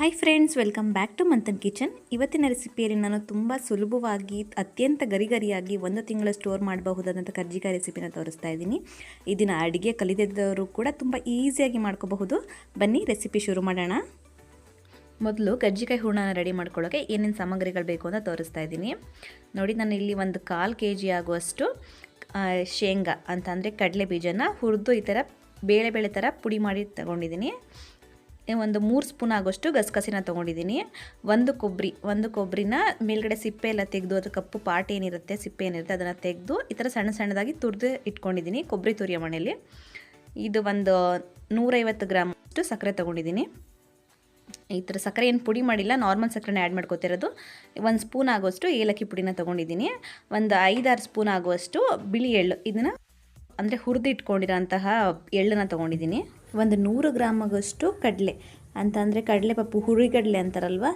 Hi friends welcome back to Manthan kitchen ಇವತ್ತಿನ ರೆಸಿಪಿಯಲ್ಲಿ ನಾನು ತುಂಬ ಸುಲಭವಾಗಿ, ಅತ್ಯಂತ ಗರಿಗರಿಯಾಗಿ ಒಂದು ತಿಂಗಳ ಸ್ಟೋರ್ ಮಾಡಬಹುದಾದಂಥ ಕರ್ಜಿಕಾಯಿ ರೆಸಿಪಿನ ತೋರಿಸ್ತಾ ಇದ್ದೀನಿ. ಇದನ್ನು ಅಡುಗೆ ಕಲಿತಿದ್ದವರು ಕೂಡ ತುಂಬ ಈಸಿಯಾಗಿ ಮಾಡ್ಕೋಬಹುದು. ಬನ್ನಿ ರೆಸಿಪಿ ಶುರು ಮಾಡೋಣ. ಮೊದಲು ಕರ್ಜಿಕಾಯಿ ಹೂರ್ಣನ ರೆಡಿ ಮಾಡ್ಕೊಳ್ಳೋಕೆ ಏನೇನು ಸಾಮಗ್ರಿಗಳು ಬೇಕು ಅಂತ ತೋರಿಸ್ತಾ ಇದ್ದೀನಿ. ನೋಡಿ, ನಾನು ಇಲ್ಲಿ ಒಂದು ಕಾಲು ಕೆ ಜಿ ಆಗುವಷ್ಟು ಶೇಂಗಾ ಅಂತ ಅಂದರೆ ಕಡಲೆ ಬೀಜನ ಹುರಿದು ಈ ಥರ ಬೇಳೆ ಬೇಳೆ ಥರ ಪುಡಿ ಮಾಡಿ ತಗೊಂಡಿದ್ದೀನಿ. ಒಂದು ಮೂರು ಸ್ಪೂನ್ ಆಗೋಷ್ಟು ಗಸಗಸಿನ ತೊಗೊಂಡಿದ್ದೀನಿ. ಒಂದು ಕೊಬ್ಬರಿ ಒಂದು ಕೊಬ್ಬರಿನ ಮೇಲ್ಗಡೆ ಸಿಪ್ಪೆ ಎಲ್ಲ ತೆಗೆದು, ಅದು ಕಪ್ಪು ಪಾಟ್ ಏನಿರುತ್ತೆ, ಸಿಪ್ಪೆ ಏನಿರುತ್ತೆ, ಅದನ್ನು ತೆಗೆದು ಈ ಥರ ಸಣ್ಣ ಸಣ್ಣದಾಗಿ ತುರಿದು ಇಟ್ಕೊಂಡಿದ್ದೀನಿ ಕೊಬ್ಬರಿ ತುರಿಯ ಮಣೆಯಲ್ಲಿ. ಇದು ಒಂದು ನೂರೈವತ್ತು ಗ್ರಾಮ್ ಅಷ್ಟು ಸಕ್ಕರೆ ತೊಗೊಂಡಿದ್ದೀನಿ. ಈ ಥರ ಸಕ್ಕರೆ ಏನು ಪುಡಿ ಮಾಡಿಲ್ಲ, ನಾರ್ಮಲ್ ಸಕ್ಕರೆನ ಆ್ಯಡ್ ಮಾಡ್ಕೊತಿರೋದು. ಒಂದು ಸ್ಪೂನ್ ಆಗುವಷ್ಟು ಏಲಕ್ಕಿ ಪುಡಿನ ತೊಗೊಂಡಿದ್ದೀನಿ. ಒಂದು ಐದಾರು ಸ್ಪೂನ್ ಆಗುವಷ್ಟು ಬಿಳಿ ಎಳ್ಳು, ಇದನ್ನು ಅಂದರೆ ಹುರಿದು ಇಟ್ಕೊಂಡಿರೋಂತಹ ಎಳ್ಳನ್ನು ತೊಗೊಂಡಿದ್ದೀನಿ. ಒಂದು ನೂರು ಗ್ರಾಮಗಷ್ಟು ಕಡಲೆ ಅಂತ ಅಂದರೆ ಕಡಲೆ ಪಪ್ಪು ಹುರಿಗಡಲೆ ಅಂತಾರಲ್ವ?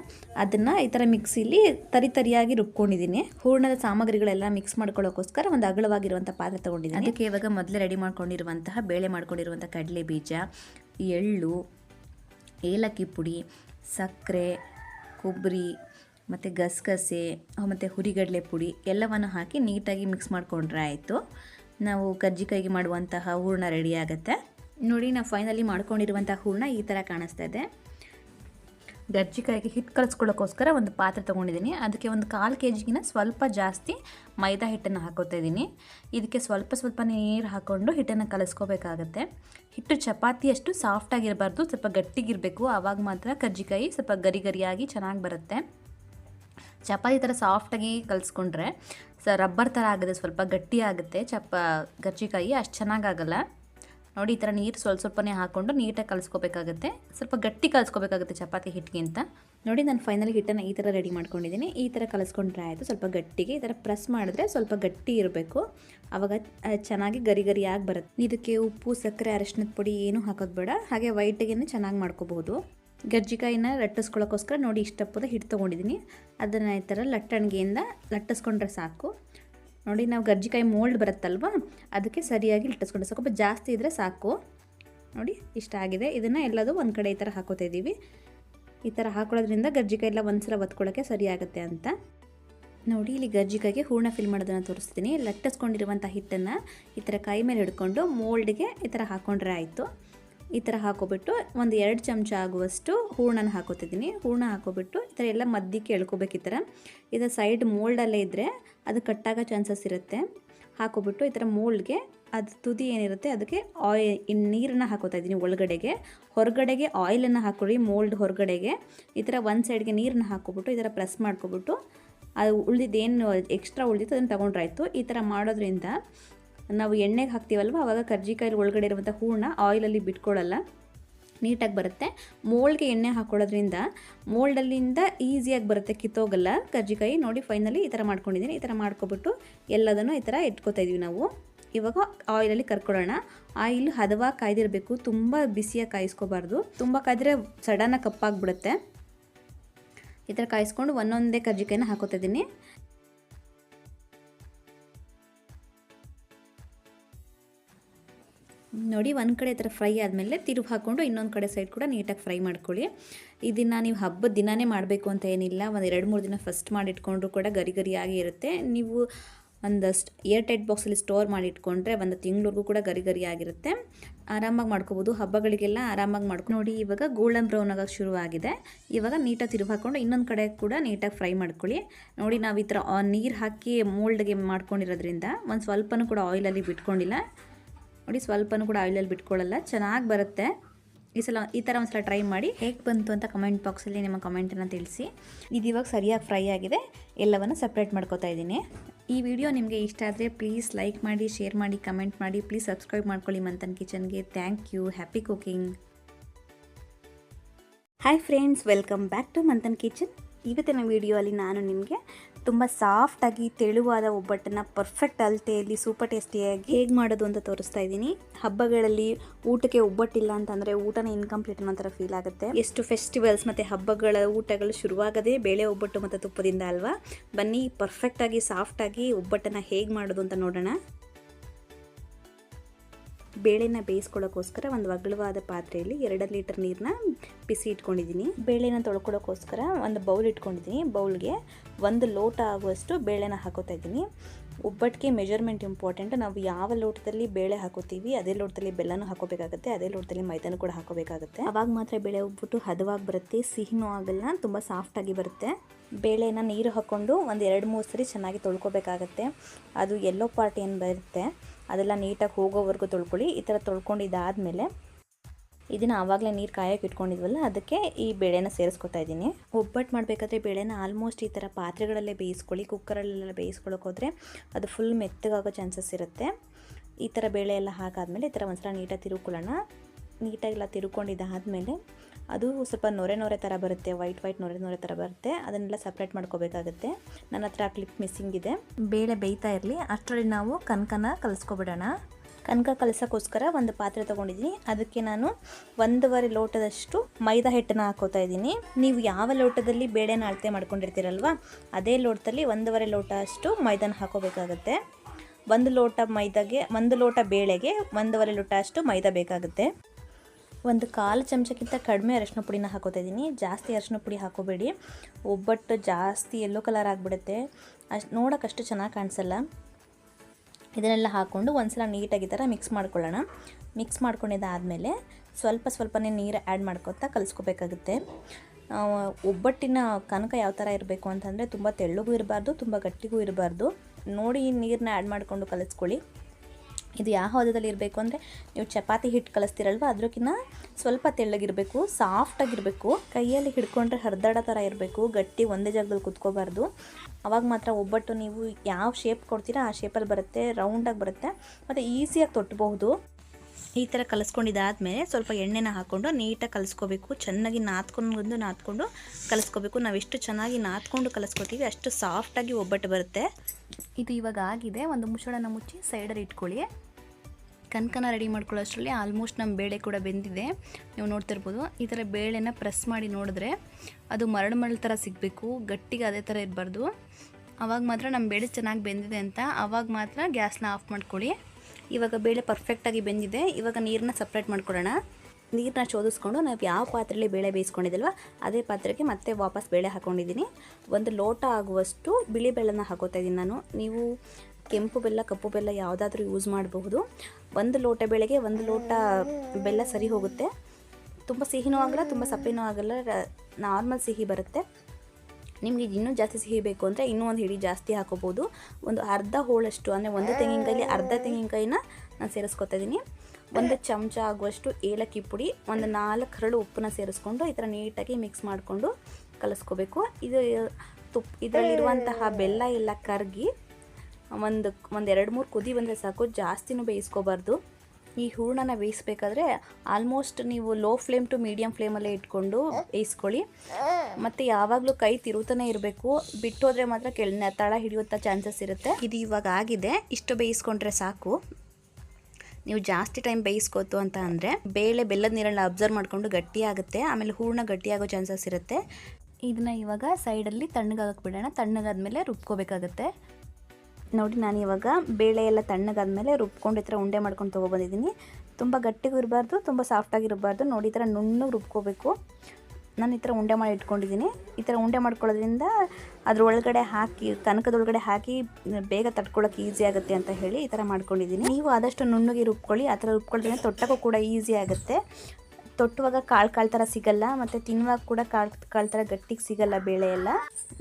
ಅದನ್ನು ಈ ಥರ ಮಿಕ್ಸಿಲಿ ತರಿ ತರಿಯಾಗಿ ರುಬ್ಕೊಂಡಿದ್ದೀನಿ. ಹೂರ್ಣದ ಸಾಮಗ್ರಿಗಳೆಲ್ಲ ಮಿಕ್ಸ್ ಮಾಡ್ಕೊಳ್ಳೋಕ್ಕೋಸ್ಕರ ಒಂದು ಅಗಲವಾಗಿರುವಂಥ ಪಾತ್ರೆ ತೊಗೊಂಡಿದ್ದೀನಿ. ಅದಕ್ಕೆ ಇವಾಗ ಮೊದಲೇ ರೆಡಿ ಮಾಡ್ಕೊಂಡಿರುವಂತಹ, ಬೇಳೆ ಮಾಡ್ಕೊಂಡಿರುವಂಥ ಕಡಲೆ ಬೀಜ, ಎಳ್ಳು, ಏಲಕ್ಕಿ ಪುಡಿ, ಸಕ್ಕರೆ, ಕೊಬ್ಬರಿ, ಮತ್ತು ಗಸಗಸೆ, ಮತ್ತು ಹುರಿಗಡಲೆ ಪುಡಿ ಎಲ್ಲವನ್ನು ಹಾಕಿ ನೀಟಾಗಿ ಮಿಕ್ಸ್ ಮಾಡಿಕೊಂಡ್ರೆ ಆಯಿತು. ನಾವು ಕಜ್ಜಿಕಾಯಿಗೆ ಮಾಡುವಂತಹ ಹೂರ್ಣ ರೆಡಿ ನೋಡಿ, ನಾವು ಫೈನಲಿ ಮಾಡ್ಕೊಂಡಿರುವಂಥ ಹೂರ್ಣ ಈ ಥರ ಕಾಣಿಸ್ತಾ ಇದೆ. ಗರ್ಜಿಕಾಯಿಗೆ ಹಿಟ್ಟು ಕಲಿಸ್ಕೊಳ್ಳೋಕ್ಕೋಸ್ಕರ ಒಂದು ಪಾತ್ರೆ ತೊಗೊಂಡಿದ್ದೀನಿ. ಅದಕ್ಕೆ ಒಂದು ಕಾಲು ಕೆ ಜಿಗಿನ ಸ್ವಲ್ಪ ಜಾಸ್ತಿ ಮೈದಾ ಹಿಟ್ಟನ್ನು ಹಾಕೋತಾ ಇದ್ದೀನಿ. ಇದಕ್ಕೆ ಸ್ವಲ್ಪ ಸ್ವಲ್ಪ ನೀರು ಹಾಕ್ಕೊಂಡು ಹಿಟ್ಟನ್ನು ಕಲಿಸ್ಕೋಬೇಕಾಗತ್ತೆ. ಹಿಟ್ಟು ಚಪಾತಿಯಷ್ಟು ಸಾಫ್ಟಾಗಿರಬಾರ್ದು ಸ್ವಲ್ಪ ಗಟ್ಟಿಗಿರಬೇಕು. ಆವಾಗ ಮಾತ್ರ ಕರ್ಜಿಕಾಯಿ ಸ್ವಲ್ಪ ಗರಿ ಗರಿಯಾಗಿ ಚೆನ್ನಾಗಿ ಬರುತ್ತೆ. ಚಪಾತಿ ಥರ ಸಾಫ್ಟಾಗಿ ಕಲಿಸ್ಕೊಂಡ್ರೆ ಸ ರಬ್ಬರ್ ಥರ ಆಗುತ್ತೆ, ಸ್ವಲ್ಪ ಗಟ್ಟಿ ಆಗುತ್ತೆ. ಚಪ ಗರ್ಜಿಕಾಯಿ ಅಷ್ಟು ಚೆನ್ನಾಗಾಗಲ್ಲ ನೋಡಿ, ಈ ಥರ ನೀರು ಸ್ವಲ್ಪ ಸ್ವಲ್ಪನೇ ಹಾಕ್ಕೊಂಡು ನೀಟಾಗಿ ಕಲಿಸ್ಕೋಬೇಕಾಗುತ್ತೆ. ಸ್ವಲ್ಪ ಗಟ್ಟಿ ಕಲಿಸ್ಕೋಬೇಕಾಗುತ್ತೆ ಚಪಾತಿ ಹಿಟ್ಟಿಗಿಂತ ನೋಡಿ, ನಾನು ಫೈನಲ್ ಹಿಟ್ಟನ್ನು ಈ ಥರ ರೆಡಿ ಮಾಡ್ಕೊಂಡಿದ್ದೀನಿ. ಈ ಥರ ಕಲಿಸ್ಕೊಂಡ್ರೆ ಆಯಿತು, ಸ್ವಲ್ಪ ಗಟ್ಟಿಗೆ ಈ ಥರ ಪ್ರೆಸ್ ಮಾಡಿದ್ರೆ ಸ್ವಲ್ಪ ಗಟ್ಟಿ ಇರಬೇಕು. ಆವಾಗ ಚೆನ್ನಾಗಿ ಗರಿ ಗರಿಯಾಗಿ ಬರುತ್ತೆ. ಇದಕ್ಕೆ ಉಪ್ಪು, ಸಕ್ಕರೆ, ಅರಶಿನದ ಪುಡಿ ಏನೂ ಹಾಕೋದು ಬೇಡ. ಹಾಗೆ ವೈಟಿಗೆ ಚೆನ್ನಾಗಿ ಮಾಡ್ಕೋಬಹುದು. ಗರ್ಜಿಕಾಯಿನ ಲಟ್ಟಿಸ್ಕೊಳ್ಳೋಕ್ಕೋಸ್ಕರ ನೋಡಿ ಇಷ್ಟಪ್ಪದ ಹಿಟ್ಟು ತೊಗೊಂಡಿದ್ದೀನಿ. ಅದನ್ನು ಈ ಥರ ಲಟ್ಟಣಿಗೆಯಿಂದ ಲಟ್ಟಿಸ್ಕೊಂಡ್ರೆ ಸಾಕು. ನೋಡಿ, ನಾವು ಗರ್ಜಿಕಾಯಿ ಮೋಲ್ಡ್ ಬರುತ್ತಲ್ವ? ಅದಕ್ಕೆ ಸರಿಯಾಗಿ ಲಟ್ಟಿಸ್ಕೊಂಡು ಸ್ವಲ್ಪ ಜಾಸ್ತಿ ಇದ್ದರೆ ಸಾಕು. ನೋಡಿ, ಇಷ್ಟ ಆಗಿದೆ. ಇದನ್ನು ಎಲ್ಲದೂ ಒಂದು ಕಡೆ ಈ ಥರ ಹಾಕೋತಾ ಈ ಥರ ಹಾಕೊಳ್ಳೋದ್ರಿಂದ ಗರ್ಜಿಕಾಯಿ ಎಲ್ಲ ಒಂದ್ಸಲ ಒತ್ಕೊಳ್ಳೋಕ್ಕೆ ಸರಿಯಾಗುತ್ತೆ ಅಂತ. ನೋಡಿ, ಇಲ್ಲಿ ಗರ್ಜಿಕಾಯಿಗೆ ಹೂರ್ಣ ಫಿಲ್ ಮಾಡೋದನ್ನು ತೋರಿಸ್ತೀನಿ. ಲಟ್ಟಿಸ್ಕೊಂಡಿರುವಂಥ ಹಿಟ್ಟನ್ನು ಈ ಥರ ಕೈ ಮೇಲೆ ಹಿಡ್ಕೊಂಡು ಮೋಲ್ಡ್ಗೆ ಈ ಥರ ಹಾಕ್ಕೊಂಡ್ರೆ ಆಯಿತು. ಈ ಥರ ಹಾಕೋಬಿಟ್ಟು ಒಂದು ಎರಡು ಚಮಚ ಆಗುವಷ್ಟು ಹೂರ್ಣನ ಹಾಕೋತಿದ್ದೀನಿ. ಹೂರ್ಣ ಹಾಕೋಬಿಟ್ಟು ಈ ಥರ ಎಲ್ಲ ಮಧ್ಯಕ್ಕೆ ಎಳ್ಕೊಬೇಕು ಈ ಥರ. ಇದು ಸೈಡ್ ಮೋಲ್ಡಲ್ಲೇ ಇದ್ದರೆ ಅದು ಕಟ್ಟಾಗೋ ಚಾನ್ಸಸ್ ಇರುತ್ತೆ. ಹಾಕೋಬಿಟ್ಟು ಈ ಥರ ಮೋಲ್ಡ್ಗೆ ಅದು ತುದಿ ಏನಿರುತ್ತೆ ಅದಕ್ಕೆ ಆಯಿಲ್ ನೀರನ್ನು ಹಾಕೋತಾ ಇದ್ದೀನಿ ಒಳಗಡೆಗೆ. ಹೊರಗಡೆಗೆ ಆಯಿಲನ್ನು ಹಾಕೊಳ್ಳಿ, ಮೋಲ್ಡ್ ಹೊರಗಡೆಗೆ. ಈ ಥರ ಒಂದು ಸೈಡ್ಗೆ ನೀರನ್ನ ಹಾಕೋಬಿಟ್ಟು ಈ ಥರ ಪ್ರೆಸ್ ಮಾಡ್ಕೊಬಿಟ್ಟು ಅದು ಉಳಿದಿದ್ದೇನು ಎಕ್ಸ್ಟ್ರಾ ಉಳಿದಿತ್ತು ಅದನ್ನು ತೊಗೊಂಡ್ರಾಯ್ತು. ಈ ಥರ ಮಾಡೋದ್ರಿಂದ ನಾವು ಎಣ್ಣೆಗೆ ಹಾಕ್ತೀವಲ್ವ? ಆವಾಗ ಕರ್ಜಿಕಾಯಿ ಒಳಗಡೆ ಇರುವಂಥ ಹೂರ್ಣ ಆಯಿಲಲ್ಲಿ ಬಿಟ್ಕೊಳ್ಳಲ್ಲ ನೀಟಾಗಿ ಬರುತ್ತೆ. ಮೋಲ್ಡ್ಗೆ ಎಣ್ಣೆ ಹಾಕೊಳ್ಳೋದ್ರಿಂದ ಮೋಲ್ಡಲ್ಲಿಂದ ಈಸಿಯಾಗಿ ಬರುತ್ತೆ, ಕಿತ್ತೋಗಲ್ಲ ಕರ್ಜಿಕಾಯಿ. ನೋಡಿ ಫೈನಲಿ ಈ ಥರ ಮಾಡ್ಕೊಂಡಿದ್ದೀನಿ. ಈ ಥರ ಮಾಡ್ಕೊಬಿಟ್ಟು ಎಲ್ಲದನ್ನು ಈ ಥರ ಇಟ್ಕೋತಾ ಇದೀವಿ ನಾವು. ಇವಾಗ ಆಯಿಲಲ್ಲಿ ಕರ್ಕೊಳ್ಳೋಣ. ಆಯಿಲ್ ಹದವಾಗಿ ಕಾಯ್ದಿರಬೇಕು. ತುಂಬ ಬಿಸಿಯಾಗಿ ಕಾಯಿಸ್ಕೋಬಾರ್ದು. ತುಂಬ ಕಾಯ್ದರೆ ಸಡನ್ನಾಗಿ ಕಪ್ಪಾಗಿಬಿಡುತ್ತೆ. ಈ ಥರ ಕಾಯಿಸ್ಕೊಂಡು ಒಂದೊಂದೇ ಕರ್ಜಿಕಾಯಿನ ಹಾಕೋತಾ ಇದ್ದೀನಿ. ನೋಡಿ, ಒಂದು ಕಡೆ ಥರ ಫ್ರೈ ಆದಮೇಲೆ ತಿರುಗಿ ಹಾಕ್ಕೊಂಡು ಇನ್ನೊಂದು ಕಡೆ ಸೈಡ್ ಕೂಡ ನೀಟಾಗಿ ಫ್ರೈ ಮಾಡ್ಕೊಳ್ಳಿ. ಇದನ್ನು ನೀವು ಹಬ್ಬದ ದಿನಾನೇ ಮಾಡಬೇಕು ಅಂತ ಏನಿಲ್ಲ. ಒಂದು ಎರಡು, ಮೂರು ದಿನ ಫಸ್ಟ್ ಮಾಡಿಟ್ಕೊಂಡ್ರು ಕೂಡ ಗರಿ ಗರಿಯಾಗಿ ಇರುತ್ತೆ. ನೀವು ಒಂದಷ್ಟು ಏರ್ ಟೈಟ್ ಬಾಕ್ಸಲ್ಲಿ ಸ್ಟೋರ್ ಮಾಡಿ ಇಟ್ಕೊಂಡ್ರೆ ಒಂದು ತಿಂಗಳಿಗೂ ಕೂಡ ಗರಿ ಗರಿ ಆಗಿರುತ್ತೆ. ಆರಾಮಾಗಿ ಮಾಡ್ಕೋಬೋದು. ಹಬ್ಬಗಳಿಗೆಲ್ಲ ಆರಾಮಾಗಿ ಮಾಡ್ಕೊಂಡು ನೋಡಿ, ಇವಾಗ ಗೋಲ್ಡನ್ ಬ್ರೌನ್ ಆಗೋಕ್ಕೆ ಶುರುವಾಗಿದೆ ಇವಾಗ ನೀಟಾಗಿ ತಿರುಗಿ ಹಾಕ್ಕೊಂಡು ಇನ್ನೊಂದು ಕಡೆ ಕೂಡ ನೀಟಾಗಿ ಫ್ರೈ ಮಾಡ್ಕೊಳ್ಳಿ. ನೋಡಿ, ನಾವು ಈ ಥರ ನೀರು ಹಾಕಿ ಮೋಲ್ಡ್ಗೆ ಮಾಡ್ಕೊಂಡಿರೋದ್ರಿಂದ ಒಂದು ಸ್ವಲ್ಪನೂ ಕೂಡ ಆಯಿಲಲ್ಲಿ ಬಿಟ್ಕೊಂಡಿಲ್ಲ. ನೋಡಿ ಸ್ವಲ್ಪನೂ ಕೂಡ ಆಯಿಲಲ್ಲಿ ಬಿಟ್ಕೊಳ್ಳಲ್ಲ, ಚೆನ್ನಾಗಿ ಬರುತ್ತೆ. ಈ ಸಲ ಈ ಥರ ಒಂದು ಸಲ ಟ್ರೈ ಮಾಡಿ ಹೇಗೆ ಬಂತು ಅಂತ ಕಮೆಂಟ್ ಬಾಕ್ಸಲ್ಲಿ ನಿಮ್ಮ ಕಮೆಂಟನ್ನು ತಿಳಿಸಿ. ಇದು ಇವಾಗ ಸರಿಯಾಗಿ ಫ್ರೈ ಆಗಿದೆ, ಎಲ್ಲವನ್ನು ಸಪ್ರೇಟ್ ಮಾಡ್ಕೋತಾ ಇದ್ದೀನಿ. ಈ ವಿಡಿಯೋ ನಿಮಗೆ ಇಷ್ಟ ಆದರೆ ಪ್ಲೀಸ್ ಲೈಕ್ ಮಾಡಿ, ಶೇರ್ ಮಾಡಿ, ಕಮೆಂಟ್ ಮಾಡಿ, ಪ್ಲೀಸ್ ಸಬ್ಸ್ಕ್ರೈಬ್ ಮಾಡ್ಕೊಳ್ಳಿ Manthan ಕಿಚನ್ಗೆ. Thank you, happy cooking. Hi friends, welcome back to Manthan kitchen. ಇವತ್ತಿನ ಅಲ್ಲಿ ನಾನು ನಿಮಗೆ ತುಂಬ ಸಾಫ್ಟಾಗಿ ತೆಳುವಾದ ಒಬ್ಬಟ್ಟನ್ನು ಪರ್ಫೆಕ್ಟ್ ಅಳತೆಯಲ್ಲಿ ಸೂಪರ್ ಟೇಸ್ಟಿಯಾಗಿ ಹೇಗೆ ಮಾಡೋದು ಅಂತ ತೋರಿಸ್ತಾ ಇದ್ದೀನಿ. ಹಬ್ಬಗಳಲ್ಲಿ ಊಟಕ್ಕೆ ಒಬ್ಬಟ್ಟಿಲ್ಲ ಅಂತಂದರೆ ಊಟನ ಇನ್ಕಂಪ್ಲೀಟ್ ಅನ್ನೋ ಫೀಲ್ ಆಗುತ್ತೆ. ಎಷ್ಟು ಫೆಸ್ಟಿವಲ್ಸ್ ಮತ್ತು ಹಬ್ಬಗಳ ಊಟಗಳು ಶುರುವಾಗದೆ ಬೇಳೆ ಒಬ್ಬಟ್ಟು ಮತ್ತು ತುಪ್ಪದಿಂದ ಅಲ್ವಾ? ಬನ್ನಿ ಪರ್ಫೆಕ್ಟಾಗಿ ಸಾಫ್ಟಾಗಿ ಒಬ್ಬಟ್ಟನ್ನು ಹೇಗೆ ಮಾಡೋದು ಅಂತ ನೋಡೋಣ. ಬೇಳೆನ ಬೇಯಿಸ್ಕೊಳ್ಳೋಕ್ಕೋಸ್ಕರ ಒಂದು ಅಗಲವಾದ ಪಾತ್ರೆಯಲ್ಲಿ ಎರಡು ಲೀಟರ್ ನೀರನ್ನ ಬಿಸಿ ಇಟ್ಕೊಂಡಿದ್ದೀನಿ. ಬೇಳೆನ ತೊಳ್ಕೊಳ್ಳೋಕ್ಕೋಸ್ಕರ ಒಂದು ಬೌಲ್ ಇಟ್ಕೊಂಡಿದ್ದೀನಿ. ಬೌಲ್ಗೆ ಒಂದು ಲೋಟ ಆಗುವಷ್ಟು ಬೇಳೆನ ಹಾಕೋತಾ ಇದ್ದೀನಿ. ಒಬ್ಬಟ್ಟಿಗೆ ಮೆಜರ್ಮೆಂಟ್ ಇಂಪಾರ್ಟೆಂಟ್ ನಾವು ಯಾವ ಲೋಟದಲ್ಲಿ ಬೇಳೆ ಹಾಕೋತೀವಿ, ಅದೇ ಲೋಟದಲ್ಲಿ ಬೆಲ್ಲನೂ ಹಾಕೋಬೇಕಾಗುತ್ತೆ, ಅದೇ ಲೋಟದಲ್ಲಿ ಮೈದಾನು ಕೂಡ ಹಾಕೋಬೇಕಾಗುತ್ತೆ. ಅವಾಗ ಮಾತ್ರ ಬೇಳೆ ಉಬ್ಬಿಟ್ಟು ಹದವಾಗಿ ಬರುತ್ತೆ, ಸಿಹಿನೂ ಆಗಲ್ಲ, ತುಂಬ ಸಾಫ್ಟಾಗಿ ಬರುತ್ತೆ. ಬೇಳೆನ ನೀರು ಹಾಕ್ಕೊಂಡು ಒಂದು ಎರಡು ಮೂರು ಸರಿ ಚೆನ್ನಾಗಿ ತೊಳ್ಕೊಬೇಕಾಗತ್ತೆ. ಅದು ಎಲ್ಲೋ ಪಾರ್ಟ್ ಏನು ಬರುತ್ತೆ, ಅದೆಲ್ಲ ನೀಟಾಗಿ ಹೋಗೋವರೆಗೂ ತೊಳ್ಕೊಳ್ಳಿ. ಈ ಥರ ತೊಳ್ಕೊಂಡಿದ್ದಾದಮೇಲೆ ಇದನ್ನು ಆವಾಗಲೇ ನೀರು ಕಾಯೋಕೆ ಇಟ್ಕೊಂಡಿದ್ವಲ್ಲ, ಅದಕ್ಕೆ ಈ ಬೇಳೆನ ಸೇರಿಸ್ಕೊತಾ ಇದ್ದೀನಿ. ಒಬ್ಬಟ್ಟು ಮಾಡಬೇಕಾದ್ರೆ ಬೇಳೆನ ಆಲ್ಮೋಸ್ಟ್ ಈ ಥರ ಪಾತ್ರೆಗಳಲ್ಲೇ ಬೇಯಿಸ್ಕೊಳ್ಳಿ ಕುಕ್ಕರಲ್ಲೆಲ್ಲ ಬೇಯಿಸ್ಕೊಳ್ಳೋಕೆ ಹೋದರೆ ಅದು ಫುಲ್ ಮೆತ್ತಗಾಗೋ ಚಾನ್ಸಸ್ ಇರುತ್ತೆ. ಈ ಥರ ಬೇಳೆ ಎಲ್ಲ ಹಾಕಾದ್ಮೇಲೆ ಈ ಥರ ಒಂದ್ಸಲ ನೀಟಾಗಿ ತಿರುಕೊಳ್ಳೋಣ. ನೀಟಾಗೆಲ್ಲ ತಿರುಕೊಂಡಿದ್ದಾದಮೇಲೆ ಅದು ಸ್ವಲ್ಪ ನೊರೆ ನೊರೆ ಥರ ಬರುತ್ತೆ ವೈಟ್ ವೈಟ್ ನೊರೆ ನೊರೆ ಥರ ಬರುತ್ತೆ. ಅದನ್ನೆಲ್ಲ ಸಪ್ರೇಟ್ ಮಾಡ್ಕೋಬೇಕಾಗುತ್ತೆ. ನನ್ನ ಹತ್ರ ಕ್ಲಿಪ್ ಮಿಸ್ಸಿಂಗ್ ಇದೆ. ಬೇಳೆ ಬೇಯ್ತಾ ಇರಲಿ, ಅಷ್ಟರಲ್ಲಿ ನಾವು ಕನಕನ ಕಲಿಸ್ಕೊಬಿಡೋಣ. ಕನಕ ಕಲಸೋಕ್ಕೋಸ್ಕರ ಒಂದು ಪಾತ್ರೆ ತೊಗೊಂಡಿದ್ದೀನಿ. ಅದಕ್ಕೆ ನಾನು ಒಂದೂವರೆ ಲೋಟದಷ್ಟು ಮೈದಾ ಹಿಟ್ಟನ್ನ ಹಾಕೋತಾ ಇದ್ದೀನಿ. ನೀವು ಯಾವ ಲೋಟದಲ್ಲಿ ಬೇಳೆನ ಅಳತೆ ಮಾಡ್ಕೊಂಡಿರ್ತೀರಲ್ವ, ಅದೇ ಲೋಟದಲ್ಲಿ ಒಂದೂವರೆ ಲೋಟ ಅಷ್ಟು ಮೈದಾನ ಹಾಕೋಬೇಕಾಗತ್ತೆ. ಒಂದು ಲೋಟ ಮೈದಾಗೆ, ಒಂದು ಲೋಟ ಬೇಳೆಗೆ ಒಂದೂವರೆ ಲೋಟ ಅಷ್ಟು ಮೈದಾ ಬೇಕಾಗುತ್ತೆ. ಒಂದು ಕಾಲು ಚಮಚಕ್ಕಿಂತ ಕಡಿಮೆ ಅರಶಿನ ಪುಡಿನ ಹಾಕೋತಾ ಇದ್ದೀನಿ. ಜಾಸ್ತಿ ಅರಶಿನ ಪುಡಿ ಹಾಕೋಬೇಡಿ. ಒಬ್ಬಟ್ಟು ಜಾಸ್ತಿ ಎಲ್ಲೋ ಕಲರ್ ಆಗಿಬಿಡುತ್ತೆ. ಅಷ್ಟು ನೋಡೋಕ್ಕಷ್ಟು ಚೆನ್ನಾಗಿ ಕಾಣಿಸಲ್ಲ. ಇದನ್ನೆಲ್ಲ ಹಾಕ್ಕೊಂಡು ಒಂದ್ಸಲ ನೀಟಾಗಿ ಥರ ಮಿಕ್ಸ್ ಮಾಡ್ಕೊಳ್ಳೋಣ. ಮಿಕ್ಸ್ ಮಾಡ್ಕೊಂಡಿದ್ದಾದಮೇಲೆ ಸ್ವಲ್ಪ ಸ್ವಲ್ಪನೇ ನೀರು ಆ್ಯಡ್ ಮಾಡ್ಕೊತಾ ಕಲಿಸ್ಕೋಬೇಕಾಗುತ್ತೆ. ಒಬ್ಬಟ್ಟಿನ ಕನಕ ಯಾವ ಥರ ಇರಬೇಕು ಅಂತಂದರೆ ತುಂಬ ತೆಳ್ಳಗೂ ಇರಬಾರ್ದು, ತುಂಬ ಗಟ್ಟಿಗೂ ಇರಬಾರ್ದು. ನೋಡಿ ನೀರನ್ನ ಆ್ಯಡ್ ಮಾಡಿಕೊಂಡು ಕಲಿಸ್ಕೊಳ್ಳಿ. ಇದು ಯಾವ ಹದದಲ್ಲಿ ಇರಬೇಕು ಅಂದರೆ ನೀವು ಚಪಾತಿ ಹಿಟ್ಟು ಕಲಿಸ್ತೀರಲ್ವ? ಅದಕ್ಕಿಂತ ಸ್ವಲ್ಪ ತೆಳ್ಳಗಿರಬೇಕು ಸಾಫ್ಟಾಗಿರಬೇಕು ಕೈಯಲ್ಲಿ ಹಿಡ್ಕೊಂಡ್ರೆ ಹರಿದಾಡೋ ಥರ ಇರಬೇಕು, ಗಟ್ಟಿ ಒಂದೇ ಜಾಗದಲ್ಲಿ ಕುತ್ಕೋಬಾರ್ದು. ಅವಾಗ ಮಾತ್ರ ಒಬ್ಬಟ್ಟು ನೀವು ಯಾವ ಶೇಪ್ ಕೊಡ್ತೀರಾ ಆ ಶೇಪಲ್ಲಿ ಬರುತ್ತೆ ರೌಂಡಾಗಿ ಬರುತ್ತೆ. ಮತ್ತು ಈಸಿಯಾಗಿ ತೊಟ್ಟಬಹುದು ಈ ಥರ ಕಲಿಸ್ಕೊಂಡಿದ್ದಾದಮೇಲೆ ಸ್ವಲ್ಪ ಎಣ್ಣೆನ ಹಾಕ್ಕೊಂಡು ನೀಟಾಗಿ ಕಲಿಸ್ಕೋಬೇಕು. ಚೆನ್ನಾಗಿ ನಾದ್ಕೊಂಡು ನಾದ್ಕೊಂಡು ಕಲಿಸ್ಕೋಬೇಕು. ನಾವು ಎಷ್ಟು ಚೆನ್ನಾಗಿ ನಾದ್ಕೊಂಡು ಕಲಿಸ್ಕೊತೀವಿ ಅಷ್ಟು ಸಾಫ್ಟಾಗಿ ಒಬ್ಬಟ್ಟು ಬರುತ್ತೆ. ಇದು ಇವಾಗ ಆಗಿದೆ. ಒಂದು ಮುಚ್ಚಳನ ಮುಚ್ಚಿ ಸೈಡಲ್ಲಿ ಇಟ್ಕೊಳ್ಳಿ. ಕನಕನ ರೆಡಿ ಮಾಡ್ಕೊಳ್ಳೋಷ್ಟರಲ್ಲಿ ಆಲ್ಮೋಸ್ಟ್ ನಮ್ಮ ಬೇಳೆ ಕೂಡ ಬೆಂದಿದೆ. ನೀವು ನೋಡ್ತಿರ್ಬೋದು, ಈ ಥರ ಬೇಳೆನ ಪ್ರೆಸ್ ಮಾಡಿ ನೋಡಿದ್ರೆ ಅದು ಮರಳು ಮರಳು ಥರ ಸಿಗಬೇಕು, ಗಟ್ಟಿಗೆ ಅದೇ ಥರ ಇರಬಾರ್ದು. ಅವಾಗ ಮಾತ್ರ ನಮ್ಮ ಬೇಳೆ ಚೆನ್ನಾಗಿ ಬೆಂದಿದೆ ಅಂತ ಆವಾಗ ಮಾತ್ರ ಗ್ಯಾಸ್ನ ಆಫ್ ಮಾಡ್ಕೊಳ್ಳಿ. ಇವಾಗ ಬೇಳೆ ಪರ್ಫೆಕ್ಟಾಗಿ ಬೆಂದಿದೆ. ಇವಾಗ ನೀರನ್ನ ಸಪ್ರೇಟ್ ಮಾಡ್ಕೊಳ್ಳೋಣ. ನೀರನ್ನ ಶೋಧಿಸ್ಕೊಂಡು ನಾವು ಯಾವ ಪಾತ್ರೆಯಲ್ಲಿ ಬೇಳೆ ಬೇಯಿಸ್ಕೊಂಡಿದ್ದಲ್ವ ಅದೇ ಪಾತ್ರೆಗೆ ಮತ್ತೆ ವಾಪಸ್ ಬೇಳೆ ಹಾಕ್ಕೊಂಡಿದ್ದೀನಿ ಒಂದು ಲೋಟ ಆಗುವಷ್ಟು ಬಿಳಿ ಬೇಳೆನ ಹಾಕೋತಾ ಇದ್ದೀನಿ ನಾನು. ನೀವು ಕೆಂಪು ಬೆಲ್ಲ, ಕಪ್ಪು ಬೆಲ್ಲ ಯಾವುದಾದ್ರೂ ಯೂಸ್ ಮಾಡಬಹುದು. ಒಂದು ಲೋಟ ಬೆಳೆಗೆ ಒಂದು ಲೋಟ ಬೆಲ್ಲ ಸರಿ ಹೋಗುತ್ತೆ. ತುಂಬ ಸಿಹಿನೂ ಆಗಲ್ಲ, ತುಂಬ ಸಪ್ಪೆನೂ ಆಗಲ್ಲ ನಾರ್ಮಲ್ ಸಿಹಿ ಬರುತ್ತೆ. ನಿಮಗೆ ಇನ್ನೂ ಜಾಸ್ತಿ ಸಿಹಿ ಬೇಕು ಅಂದರೆ ಇನ್ನೂ ಒಂದು ಹಿಡಿ ಜಾಸ್ತಿ ಹಾಕೋಬೋದು ಒಂದು ಅರ್ಧ ಹೋಳಷ್ಟು, ಅಂದರೆ ಒಂದು ತೆಂಗಿನಕಾಯಲ್ಲಿ ಅರ್ಧ ತೆಂಗಿನಕಾಯಿನ ನಾನು ಸೇರಿಸ್ಕೊತಾ ಇದ್ದೀನಿ ಒಂದು ಚಮಚ ಆಗುವಷ್ಟು ಏಲಕ್ಕಿ ಪುಡಿ, ಒಂದು ನಾಲ್ಕು ಹರಳು ಉಪ್ಪನ್ನ ಸೇರಿಸ್ಕೊಂಡು ಈ ಥರ ನೀಟಾಗಿ ಮಿಕ್ಸ್ ಮಾಡಿಕೊಂಡು ಕಲಿಸ್ಕೋಬೇಕು. ಇದು ತುಪ್ಪ ಇದರಲ್ಲಿರುವಂತಹ ಬೆಲ್ಲ ಎಲ್ಲ ಕರಗಿ ಒಂದು ಒಂದು ಎರಡು ಮೂರು ಕುದಿ ಬಂದರೆ ಸಾಕು, ಜಾಸ್ತಿನೂ ಬೇಯಿಸ್ಕೋಬಾರ್ದು. ಈ ಹೂರ್ಣನ ಬೇಯಿಸ್ಬೇಕಾದ್ರೆ ಆಲ್ಮೋಸ್ಟ್ ನೀವು ಲೋ ಫ್ಲೇಮ್ ಟು ಮೀಡಿಯಮ್ ಫ್ಲೇಮಲ್ಲೇ ಇಟ್ಕೊಂಡು ಬೇಯಿಸ್ಕೊಳ್ಳಿ. ಮತ್ತು ಯಾವಾಗಲೂ ಕೈ ತಿರುತ್ತಾನೆ ಇರಬೇಕು. ಬಿಟ್ಟೋದ್ರೆ ಮಾತ್ರ ಕೆಳ, ತಳ ಹಿಡಿಯುವಂಥ ಚಾನ್ಸಸ್ ಇರುತ್ತೆ. ಇದು ಇವಾಗ ಆಗಿದೆ. ಇಷ್ಟು ಬೇಯಿಸ್ಕೊಂಡ್ರೆ ಸಾಕು. ನೀವು ಜಾಸ್ತಿ ಟೈಮ್ ಬೇಯಿಸ್ಕೋತು ಅಂತ ಅಂದರೆ ಬೇಳೆ ಬೆಲ್ಲದ ನೀರನ್ನ ಅಬ್ಸರ್ವ್ ಮಾಡಿಕೊಂಡು ಗಟ್ಟಿಯಾಗುತ್ತೆ ಆಮೇಲೆ ಹೂರ್ಣ ಗಟ್ಟಿಯಾಗೋ ಚಾನ್ಸಸ್ ಇರುತ್ತೆ. ಇದನ್ನ ಇವಾಗ ಸೈಡಲ್ಲಿ ತಣ್ಣಗಾಗಕ್ಕೆ ಬಿಡೋಣ. ತಣ್ಣಗಾದ್ಮೇಲೆ ರುಬ್ಕೋಬೇಕಾಗತ್ತೆ. ನೋಡಿ, ನಾನು ಇವಾಗ ಬೇಳೆ ಎಲ್ಲ ತಣ್ಣಗಾದ್ಮೇಲೆ ರುಬ್ಕೊಂಡು ಈ ಥರ ಉಂಡೆ ಮಾಡ್ಕೊಂಡು ತೊಗೊಬಂದಿದ್ದೀನಿ. ತುಂಬ ಗಟ್ಟಿಗೂ ಇರಬಾರ್ದು, ತುಂಬ ಸಾಫ್ಟಾಗಿರಬಾರ್ದು ನೋಡಿ, ಈ ಥರ ನುಣ್ಣಗೆ ರುಬ್ಕೋಬೇಕು. ನಾನು ಈ ಥರ ಉಂಡೆ ಮಾಡಿ ಇಟ್ಕೊಂಡಿದ್ದೀನಿ. ಈ ಥರ ಉಂಡೆ ಮಾಡ್ಕೊಳ್ಳೋದ್ರಿಂದ ಅದ್ರ ಒಳಗಡೆ ಹಾಕಿ, ಕನಕದೊಳಗಡೆ ಹಾಕಿ ಬೇಗ ತಟ್ಕೊಳ್ಳೋಕೆ ಈಸಿ ಆಗುತ್ತೆ ಅಂತ ಹೇಳಿ ಈ ಥರ ಮಾಡ್ಕೊಂಡಿದ್ದೀನಿ. ನೀವು ಆದಷ್ಟು ನುಣ್ಣಗೆ ರುಬ್ಕೊಳ್ಳಿ, ಆ ಥರ ರುಬ್ಕೊಳ್ಳೋದ್ರಿಂದ ತೊಟ್ಟಕ್ಕೂ ಕೂಡ ಈಸಿ ಆಗುತ್ತೆ. ತೊಟ್ಟುವಾಗ ಕಾಳು ಕಾಳು ಥರ ಸಿಗಲ್ಲ, ಮತ್ತು ತಿನ್ನುವಾಗ ಕೂಡ ಕಾಳು ಕಾಳು ಥರ ಗಟ್ಟಿಗೆ ಸಿಗಲ್ಲ ಬೇಳೆ ಎಲ್ಲ.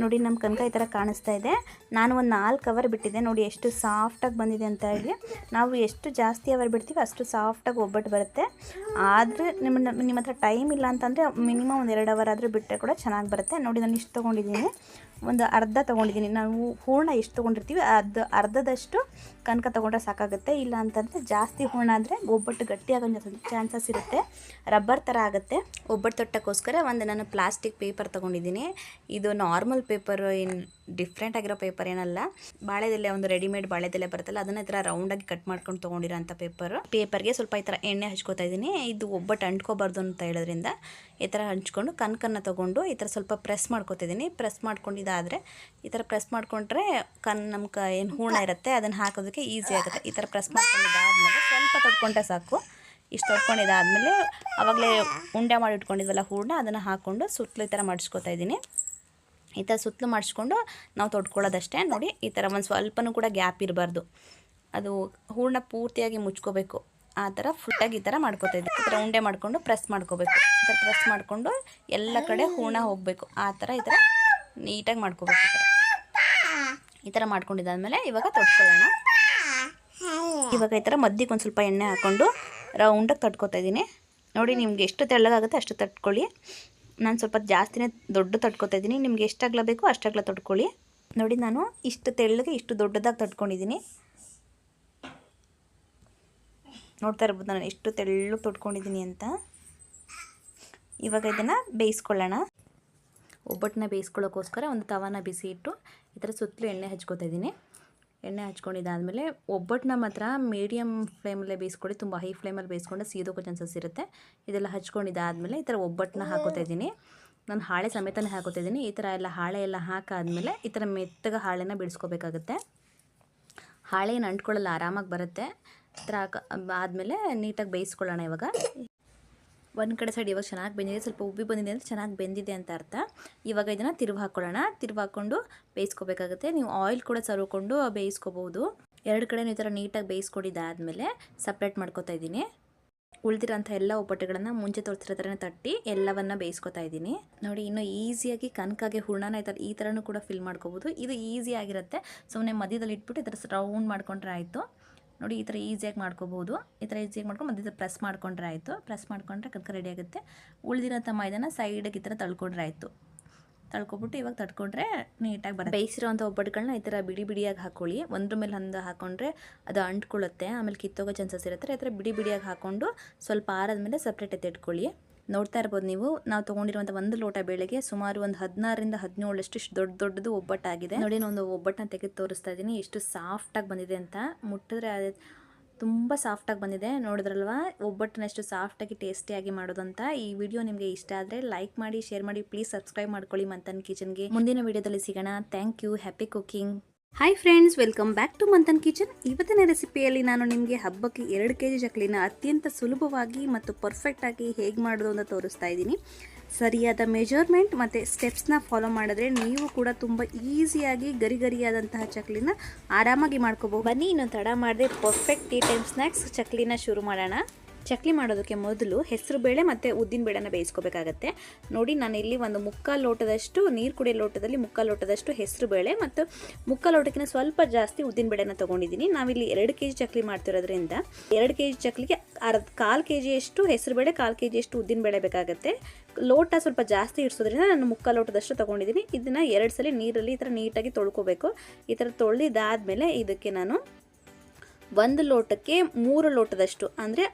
ನೋಡಿ ನಮ್ಮ ಕನಕ ಈ ಥರ ಕಾಣಿಸ್ತಾ ಇದೆ. ನಾನು ಒಂದು ನಾಲ್ಕು ಅವರ್ ಬಿಟ್ಟಿದ್ದೆ. ನೋಡಿ ಎಷ್ಟು ಸಾಫ್ಟಾಗಿ ಬಂದಿದೆ ಅಂತ ಹೇಳಿ. ನಾವು ಎಷ್ಟು ಜಾಸ್ತಿ ಅವರ್ ಬಿಡ್ತೀವಿ ಅಷ್ಟು ಸಾಫ್ಟಾಗಿ ಒಬ್ಬಟ್ಟು ಬರುತ್ತೆ. ಆದರೆ ನಿಮ್ಮ ನಿಮ್ಮ ಹತ್ರ ಟೈಮ್ ಇಲ್ಲ ಅಂತಂದರೆ ಮಿನಿಮಮ್ ಒಂದು ಎರಡು ಅವರ್ ಆದರೂ ಬಿಟ್ಟರೆ ಕೂಡ ಚೆನ್ನಾಗಿ ಬರುತ್ತೆ. ನೋಡಿ ನಾನು ಇಷ್ಟು ತೊಗೊಂಡಿದ್ದೀನಿ. ಒಂದು ಅರ್ಧ ತೊಗೊಂಡಿದ್ದೀನಿ. ನಾವು ಹೂರ್ಣ ಎಷ್ಟು ತೊಗೊಂಡಿರ್ತೀವಿ ಅದು ಅರ್ಧದಷ್ಟು ಕನಕ ತೊಗೊಂಡ್ರೆ ಸಾಕಾಗುತ್ತೆ. ಇಲ್ಲ ಅಂತಂದರೆ ಜಾಸ್ತಿ ಹೂರ್ಣ ಅಂದರೆ ಒಬ್ಬಟ್ಟು ಗಟ್ಟಿಯಾಗೋ ಚಾನ್ಸಸ್ ಇರುತ್ತೆ. ರಬ್ಬರ್ ಥರ ಆಗುತ್ತೆ. ಒಬ್ಬಟ್ಟು ತೊಟ್ಟಕ್ಕೋಸ್ಕರ ಒಂದು ನಾನು ಪ್ಲಾಸ್ಟಿಕ್ ಪೇಪರ್ ತೊಗೊಂಡಿದ್ದೀನಿ. ಇದು ನಾರ್ಮಲ್ ಪೇಪರ್ ಏನು ಡಿಫ್ರೆಂಟ್ ಆಗಿರೋ ಪೇಪರ್ ಏನಲ್ಲ. ಬಾಳೆದೆಲೆ ಒಂದು ರೆಡಿಮೇಡ್ ಬಾಳೆದೆಲೆ ಬರುತ್ತಲ್ಲ, ಅದನ್ನ ಈ ಥರ ರೌಂಡಾಗಿ ಕಟ್ ಮಾಡ್ಕೊಂಡು ತೊಗೊಂಡಿರೋಂಥ ಪೇಪರ್ ಪೇಪರ್ಗೆ ಸ್ವಲ್ಪ ಈ ಥರ ಎಣ್ಣೆ ಹಚ್ಕೋತಾ ಇದ್ದೀನಿ ಇದು ಒಬ್ಬಟ್ಟು ಅಂಟ್ಕೋಬಾರ್ದು ಅಂತ ಹೇಳೋದ್ರಿಂದ ಈ ಥರ ಹಂಚ್ಕೊಂಡು ಕನ್ಕನ್ನ ತೊಗೊಂಡು ಈ ಥರ ಸ್ವಲ್ಪ ಪ್ರೆಸ್ ಮಾಡ್ಕೊತಿದ್ದೀನಿ ಪ್ರೆಸ್ ಮಾಡ್ಕೊಂಡಿದ್ದಾದರೆ ಈ ಥರ ಪ್ರೆಸ್ ಮಾಡ್ಕೊಂಡ್ರೆ ಕನ್ ನಮ್ಮ ಕ ಏನು ಹೂಣ ಇರುತ್ತೆ, ಅದನ್ನು ಹಾಕೋದಕ್ಕೆ ಈಸಿ ಆಗುತ್ತೆ. ಈ ಥರ ಪ್ರೆಸ್ ಮಾಡ್ಕೊಂಡಿದ್ದಾದ್ಮೇಲೆ ಸ್ವಲ್ಪ ತೊಡ್ಕೊಂಡ್ರೆ ಸಾಕು. ಇಷ್ಟು ತೊಡ್ಕೊಂಡಿದ್ದಾದಮೇಲೆ ಆವಾಗಲೇ ಉಂಡೆ ಮಾಡಿ ಇಟ್ಕೊಂಡಿದ್ವಲ್ಲ ಹೂರ್ಣ, ಅದನ್ನು ಹಾಕ್ಕೊಂಡು ಸುತ್ತಲೂ ಈ ಥರ ಮಾಡಿಸ್ಕೊತಾ ಇದ್ದೀನಿ ಈ ಥರ ಸುತ್ತಲೂ ಮಾಡಿಸ್ಕೊಂಡು ನಾವು ತೊಡ್ಕೊಳ್ಳೋದಷ್ಟೇ. ನೋಡಿ, ಈ ಥರ ಒಂದು ಸ್ವಲ್ಪನೂ ಕೂಡ ಗ್ಯಾಪ್ ಇರಬಾರ್ದು. ಅದು ಹೂರ್ಣ ಪೂರ್ತಿಯಾಗಿ ಮುಚ್ಕೋಬೇಕು. ಆ ಥರ ಫುಲ್ಲಾಗಿ ಈ ಥರ ಮಾಡ್ಕೋತಾ ಇದ್ದೆ. ಈ ಥರ ಉಂಡೆ ಮಾಡಿಕೊಂಡು ಪ್ರೆಸ್ ಮಾಡ್ಕೋಬೇಕು. ಈ ಥರ ಪ್ರೆಸ್ ಮಾಡಿಕೊಂಡು ಎಲ್ಲ ಕಡೆ ಹೂರ್ಣ ಹೋಗಬೇಕು. ಆ ಥರ ಈ ಥರ ನೀಟಾಗಿ ಮಾಡ್ಕೋಬೇಕು ಈ ಥರ ಮಾಡ್ಕೊಂಡಿದ್ದಾದಮೇಲೆ ಇವಾಗ ತೊಡ್ಕೊಳ್ಳೋಣ. ಇವಾಗ ಈ ಥರ ಮದ್ದಿಗೆ ಒಂದು ಸ್ವಲ್ಪ ಎಣ್ಣೆ ಹಾಕ್ಕೊಂಡು ರೌಂಡಾಗಿ ತಟ್ಕೋತಾ ಇದ್ದೀನಿ. ನೋಡಿ, ನಿಮ್ಗೆ ಎಷ್ಟು ತೆಳ್ಳಗಾಗುತ್ತೆ ಅಷ್ಟು ತಟ್ಕೊಳ್ಳಿ. ನಾನು ಸ್ವಲ್ಪ ಜಾಸ್ತಿನೇ ದೊಡ್ಡ ತಟ್ಕೊತಾ ಇದ್ದೀನಿ. ನಿಮ್ಗೆ ಎಷ್ಟು ಅಗಲ ಬೇಕೋ ಅಷ್ಟು ಅಗಲ ತಡ್ಕೊಳ್ಳಿ ನೋಡಿ, ನಾನು ಇಷ್ಟು ತೆಳ್ಳಗೆ ಇಷ್ಟು ದೊಡ್ಡದಾಗಿ ತಟ್ಕೊಂಡಿದ್ದೀನಿ. ನೋಡ್ತಾ ಇರ್ಬೋದು ನಾನು ಎಷ್ಟು ತೆಳ್ಳು ತೊಟ್ಕೊಂಡಿದ್ದೀನಿ ಅಂತ. ಇವಾಗ ಇದನ್ನು ಬೇಯಿಸ್ಕೊಳ್ಳೋಣ. ಒಬ್ಬಟ್ಟನ್ನ ಬೇಯಿಸ್ಕೊಳ್ಳೋಕ್ಕೋಸ್ಕರ ಒಂದು ತವಾನ ಬಿಸಿ ಇಟ್ಟು ಈ ಥರ ಸುತ್ತಲೂ ಎಣ್ಣೆ ಹಚ್ಕೋತಾ ಇದ್ದೀನಿ. ಎಣ್ಣೆ ಹಚ್ಕೊಂಡಿದ್ದಾದಮೇಲೆ ಒಬ್ಬಟ್ಟನ್ನ ಮಾತ್ರ ಮೀಡಿಯಮ್ ಫ್ಲೇಮಲ್ಲೇ ಬೇಯಿಸ್ಕೊಳ್ಳಿ. ತುಂಬ ಹೈ ಫ್ಲೇಮಲ್ಲಿ ಬೇಯಿಸ್ಕೊಂಡು ಸೀದೋಕೋ ಚಾನ್ಸಸ್ ಇರುತ್ತೆ. ಇದೆಲ್ಲ ಹಚ್ಕೊಂಡಿದ್ದಾದಮೇಲೆ ಈ ಥರ ಒಬ್ಬಟ್ಟನ್ನ ಹಾಕೋತಾ ಇದ್ದೀನಿ. ನಾನು ಹಾಳೆ ಸಮೇತನೇ ಹಾಕೋತಾ ಇದ್ದೀನಿ. ಈ ಥರ ಎಲ್ಲ ಹಾಳೆ ಎಲ್ಲ ಹಾಕಾದ್ಮೇಲೆ ಈ ಥರ ಮೆತ್ತಗೆ ಹಾಳೆನ ಬಿಡಿಸ್ಕೋಬೇಕಾಗುತ್ತೆ. ಹಾಳೆ ಏನು ಅಂಟ್ಕೊಳ್ಳಲ್ಲ, ಆರಾಮಾಗಿ ಬರುತ್ತೆ. ಈ ಥರ ಆದಮೇಲೆ ನೀಟಾಗಿ ಬೇಯಿಸ್ಕೊಳ್ಳೋಣ ಇವಾಗ. ಒಂದು ಕಡೆ ಸೈಡ್ ಇವಾಗ ಚೆನ್ನಾಗಿ ಬೆಂದಿದೆ, ಸ್ವಲ್ಪ ಉಬ್ಬಿ ಬಂದಿದೆ ಅಂದರೆ ಚೆನ್ನಾಗಿ ಬೆಂದಿದೆ ಅಂತ ಅರ್ಥ. ಇವಾಗ ಇದನ್ನು ತಿರುವು ಹಾಕ್ಕೊಳ್ಳೋಣ ತಿರುವು ಹಾಕ್ಕೊಂಡು ಬೇಯಿಸ್ಕೋಬೇಕಾಗುತ್ತೆ. ನೀವು ಆಯಿಲ್ ಕೂಡ ಸರ್ವ್ಕೊಂಡು ಬೇಯಿಸ್ಕೋಬೋದು. ಎರಡು ಕಡೆ ಈ ಥರ ನೀಟಾಗಿ ಬೇಯಿಸ್ಕೊಂಡಿದ್ದಾದಮೇಲೆ ಸಪ್ರೇಟ್ ಮಾಡ್ಕೋತಾ ಇದ್ದೀನಿ. ಉಳಿದಿರೋಂಥ ಎಲ್ಲ ಒಬ್ಬಟ್ಟುಗಳನ್ನು ಮುಂಚೆ ತೋರಿಸಿರೋ ಥರನೇ ತಟ್ಟಿ ಎಲ್ಲವನ್ನು ಬೇಯಿಸ್ಕೊತಾ ಇದ್ದೀನಿ. ನೋಡಿ, ಇನ್ನೂ ಈಸಿಯಾಗಿ ಕನಕಾಗೆ ಹೂರ್ಣನ ಈ ಥರ ಈ ಥರನೂ ಕೂಡ ಫಿಲ್ ಮಾಡ್ಕೋಬೋದು. ಇದು ಈಸಿ ಆಗಿರುತ್ತೆ. ಸುಮ್ಮನೆ ಮಧ್ಯದಲ್ಲಿ ಇಟ್ಬಿಟ್ಟು ಈ ಥರ ರೌಂಡ್ ಮಾಡ್ಕೊಂಡ್ರೆ ಆಯಿತು. ನೋಡಿ, ಈ ಥರ ಈಸಿಯಾಗಿ ಮಾಡ್ಕೋಬೋದು. ಈ ಥರ ಈಸಿಯಾಗಿ ಮಾಡ್ಕೊಂಡು ಮಧ್ಯದ ಪ್ರೆಸ್ ಮಾಡ್ಕೊಂಡ್ರೆ ಆಯಿತು. ಪ್ರೆಸ್ ಮಾಡ್ಕೊಂಡ್ರೆ ಕನಕ ರೆಡಿ ಆಗುತ್ತೆ? ಉಳಿದಿರೋಂಥ ಮೈದಾನ ಸೈಡಿಗೆ ಈ ಥರ ತಳ್ಕೊಂಡ್ರೆ ಆಯಿತು. ತಳ್ಕೊಬಿಟ್ಟು ಇವಾಗ ತಟ್ಕೊಂಡ್ರೆ ನೀಟಾಗಿ ಬರುತ್ತೆ. ಬೇಯಿಸಿರೋಂಥ ಒಬ್ಬಟ್ಟುಗಳನ್ನ ಈ ಥರ ಬಿಡಿ ಬಿಡಿಯಾಗಿ ಹಾಕೊಳ್ಳಿ. ಒಂದ್ರ ಮೇಲೆ ಹಂದು ಹಾಕೊಂಡ್ರೆ ಅದು ಅಂಟ್ಕೊಳ್ಳುತ್ತೆ. ಆಮೇಲೆ ಕಿತ್ತೋಗೋ ಚಾನ್ಸಸ್ ಇರುತ್ತೆ. ಈ ಥರ ಬಿಡಿ ಬಿಡಿಯಾಗಿ ಹಾಕ್ಕೊಂಡು ಸ್ವಲ್ಪ ಆರಾದ್ಮೇಲೆ ಸಪ್ರೇಟ್ ಎತ್ತಿಟ್ಕೊಳ್ಳಿ ನೋಡ್ತಾ ಇರ್ಬೋದು ನೀವು. ನಾವು ತೊಗೊಂಡಿರುವಂಥ ಒಂದು ಲೋಟ ಬೇಳೆಗೆ ಸುಮಾರು ಒಂದು ಹದಿನಾರರಿಂದ ಹದಿನೇಳಷ್ಟು ದೊಡ್ಡ ದೊಡ್ಡದು ಒಬ್ಬಟ್ಟಾಗಿದೆ. ನೋಡಿ ನಾನು ಒಂದು ಒಬ್ಬಟ್ಟನ್ನ ತೆಗೆದು ತೋರಿಸ್ತಾ ಇದ್ದೀನಿ. ಎಷ್ಟು ಸಾಫ್ಟಾಗಿ ಬಂದಿದೆ ಅಂತ. ಮುಟ್ಟಿದ್ರೆ ತುಂಬ ಸಾಫ್ಟಾಗಿ ಬಂದಿದೆ. ನೋಡಿದ್ರಲ್ವಾ? ಒಬ್ಬಟ್ಟನ್ನ ಎಷ್ಟು ಸಾಫ್ಟಾಗಿ ಟೇಸ್ಟಿಯಾಗಿ ಮಾಡೋದಂತ. ಈ ವಿಡಿಯೋ ನಿಮಗೆ ಇಷ್ಟ ಆದರೆ ಲೈಕ್ ಮಾಡಿ ಶೇರ್ ಮಾಡಿ ಪ್ಲೀಸ್ ಸಬ್ಸ್ಕ್ರೈಬ್ ಮಾಡ್ಕೊಳ್ಳಿ ಮಂತನ್ ಕಿಚನ್ಗೆ ಮುಂದಿನ ವಿಡಿಯೋದಲ್ಲಿ ಸಿಗೋಣ. Thank you happy cooking hi friends welcome back to Manthan kitchen ಇವತ್ತಿನ ರೆಸಿಪಿಯಲ್ಲಿ ನಾನು ನಿಮಗೆ ಹಬ್ಬಕ್ಕೆ ಎರಡು ಕೆ ಜಿ ಚಕ್ಲಿನ ಅತ್ಯಂತ ಸುಲಭವಾಗಿ ಮತ್ತು ಪರ್ಫೆಕ್ಟಾಗಿ ಹೇಗೆ ಮಾಡೋದು ಅಂತ ತೋರಿಸ್ತಾ ಇದ್ದೀನಿ. ಸರಿಯಾದ ಮೆಜರ್ಮೆಂಟ್ ಮತ್ತು ಸ್ಟೆಪ್ಸ್ನ ಫಾಲೋ ಮಾಡಿದ್ರೆ ನೀವು ಕೂಡ ತುಂಬ ಈಸಿಯಾಗಿ ಗರಿ ಗರಿಯಾದಂತಹ ಚಕ್ಲಿನ ಆರಾಮಾಗಿ ಮಾಡ್ಕೋಬೋದು ಬನ್ನಿ ಇನ್ನೊಂದು ತಡ ಮಾಡದೆ ಪರ್ಫೆಕ್ಟ್ ಟೀ ಟೈಮ್ ಸ್ನ್ಯಾಕ್ಸ್ ಚಕ್ಲಿನ ಶುರು ಮಾಡೋಣ. ಚಕ್ಲಿ ಮಾಡೋದಕ್ಕೆ ಮೊದಲು ಹೆಸರು ಬೇಳೆ ಮತ್ತು ಉದ್ದಿನ ಬೇಳೆನ ಬೇಯಿಸ್ಕೋಬೇಕಾಗತ್ತೆ. ನೋಡಿ, ನಾನು ಇಲ್ಲಿ ಒಂದು ಮುಕ್ಕಾಲು ಲೋಟದಷ್ಟು ನೀರು ಕುಡಿಯೋ ಲೋಟದಲ್ಲಿ ಮುಕ್ಕಾಲು ಲೋಟದಷ್ಟು ಹೆಸರು ಬೇಳೆ ಮತ್ತು ಮುಕ್ಕಾಲು ಲೋಟಕ್ಕಿಂತ ಸ್ವಲ್ಪ ಜಾಸ್ತಿ ಉದ್ದಿನ ಬೇಳೆನ ತೊಗೊಂಡಿದ್ದೀನಿ. ನಾವಿಲ್ಲಿ ಎರಡು ಕೆ ಜಿ ಚಕ್ಲಿ ಮಾಡ್ತಿರೋದ್ರಿಂದ ಎರಡು ಕೆ ಜಿ ಚಕ್ಲಿಗೆ ಅರ್ಧ, ಕಾಲು ಕೆ ಜಿಯಷ್ಟು ಹೆಸರು ಬೇಳೆ, ಕಾಲು ಕೆ ಜಿಯಷ್ಟು ಉದ್ದಿನ ಬೇಳೆ ಬೇಕಾಗುತ್ತೆ. ಲೋಟ ಸ್ವಲ್ಪ ಜಾಸ್ತಿ ಇಡಿಸೋದ್ರಿಂದ ನಾನು ಮುಕ್ಕಾಲು ಲೋಟದಷ್ಟು ತೊಗೊಂಡಿದ್ದೀನಿ. ಇದನ್ನು ಎರಡು ಸಲ ನೀರಲ್ಲಿ ಈ ಥರ ನೀಟಾಗಿ ತೊಳ್ಕೊಬೇಕು. ಈ ಥರ ತೊಳೆದಿದ್ದಾದಮೇಲೆ ಇದಕ್ಕೆ ನಾನು ಒಂದು ಲೋಟಕ್ಕೆ ಮೂರು ಲೋಟದಷ್ಟು, ಅಂದರೆ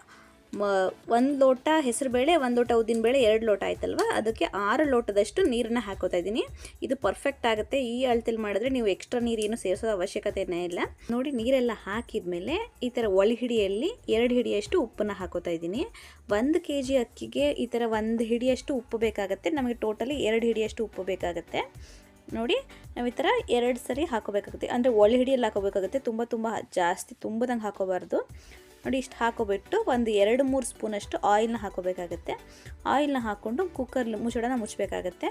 ಒಂದು ಲೋಟ ಹೆಸರುಬೇಳೆ ಒಂದು ಲೋಟ ಉದ್ದಿನ ಬೇಳೆ, ಎರಡು ಲೋಟ ಆಯ್ತಲ್ವ? ಅದಕ್ಕೆ ಆರು ಲೋಟದಷ್ಟು ನೀರನ್ನು ಹಾಕೋತಾ ಇದ್ದೀನಿ. ಇದು ಪರ್ಫೆಕ್ಟ್ ಆಗುತ್ತೆ. ಈ ಅಳತೆಲಿ ಮಾಡಿದ್ರೆ ನೀವು ಎಕ್ಸ್ಟ್ರಾ ನೀರು ಏನು ಸೇರಿಸೋ ಅವಶ್ಯಕತೆನೇ ಇಲ್ಲ. ನೋಡಿ, ನೀರೆಲ್ಲ ಹಾಕಿದ್ಮೇಲೆ ಈ ಥರ ಒಳ ಹಿಡಿಯಲ್ಲಿ ಎರಡು ಹಿಡಿಯಷ್ಟು ಉಪ್ಪನ್ನು ಹಾಕೋತಾ ಇದ್ದೀನಿ. ಒಂದು ಕೆ ಜಿ ಅಕ್ಕಿಗೆ ಈ ಥರ ಒಂದು ಹಿಡಿಯಷ್ಟು ಉಪ್ಪು ಬೇಕಾಗುತ್ತೆ. ನಮಗೆ ಟೋಟಲಿ ಎರಡು ಹಿಡಿಯಷ್ಟು ಉಪ್ಪು ಬೇಕಾಗುತ್ತೆ. ನೋಡಿ, ನಾವು ಈ ಥರ ಎರಡು ಸರಿ ಹಾಕೋಬೇಕಾಗುತ್ತೆ. ಅಂದರೆ ಒಳ ಹಿಡಿಯಲ್ಲಿ ಹಾಕೋಬೇಕಾಗುತ್ತೆ. ತುಂಬ ತುಂಬ ಜಾಸ್ತಿ ತುಂಬದಂಗೆ ಹಾಕೋಬಾರ್ದು. ನೋಡಿ, ಇಷ್ಟು ಹಾಕೋಬಿಟ್ಟು ಒಂದು ಎರಡು ಮೂರು ಸ್ಪೂನಷ್ಟು ಆಯಿಲ್ನ ಹಾಕೋಬೇಕಾಗತ್ತೆ. ಆಯಿಲ್ನ ಹಾಕ್ಕೊಂಡು ಕುಕ್ಕರ್ ಮುಚ್ಚಳನ ಮುಚ್ಚಬೇಕಾಗತ್ತೆ.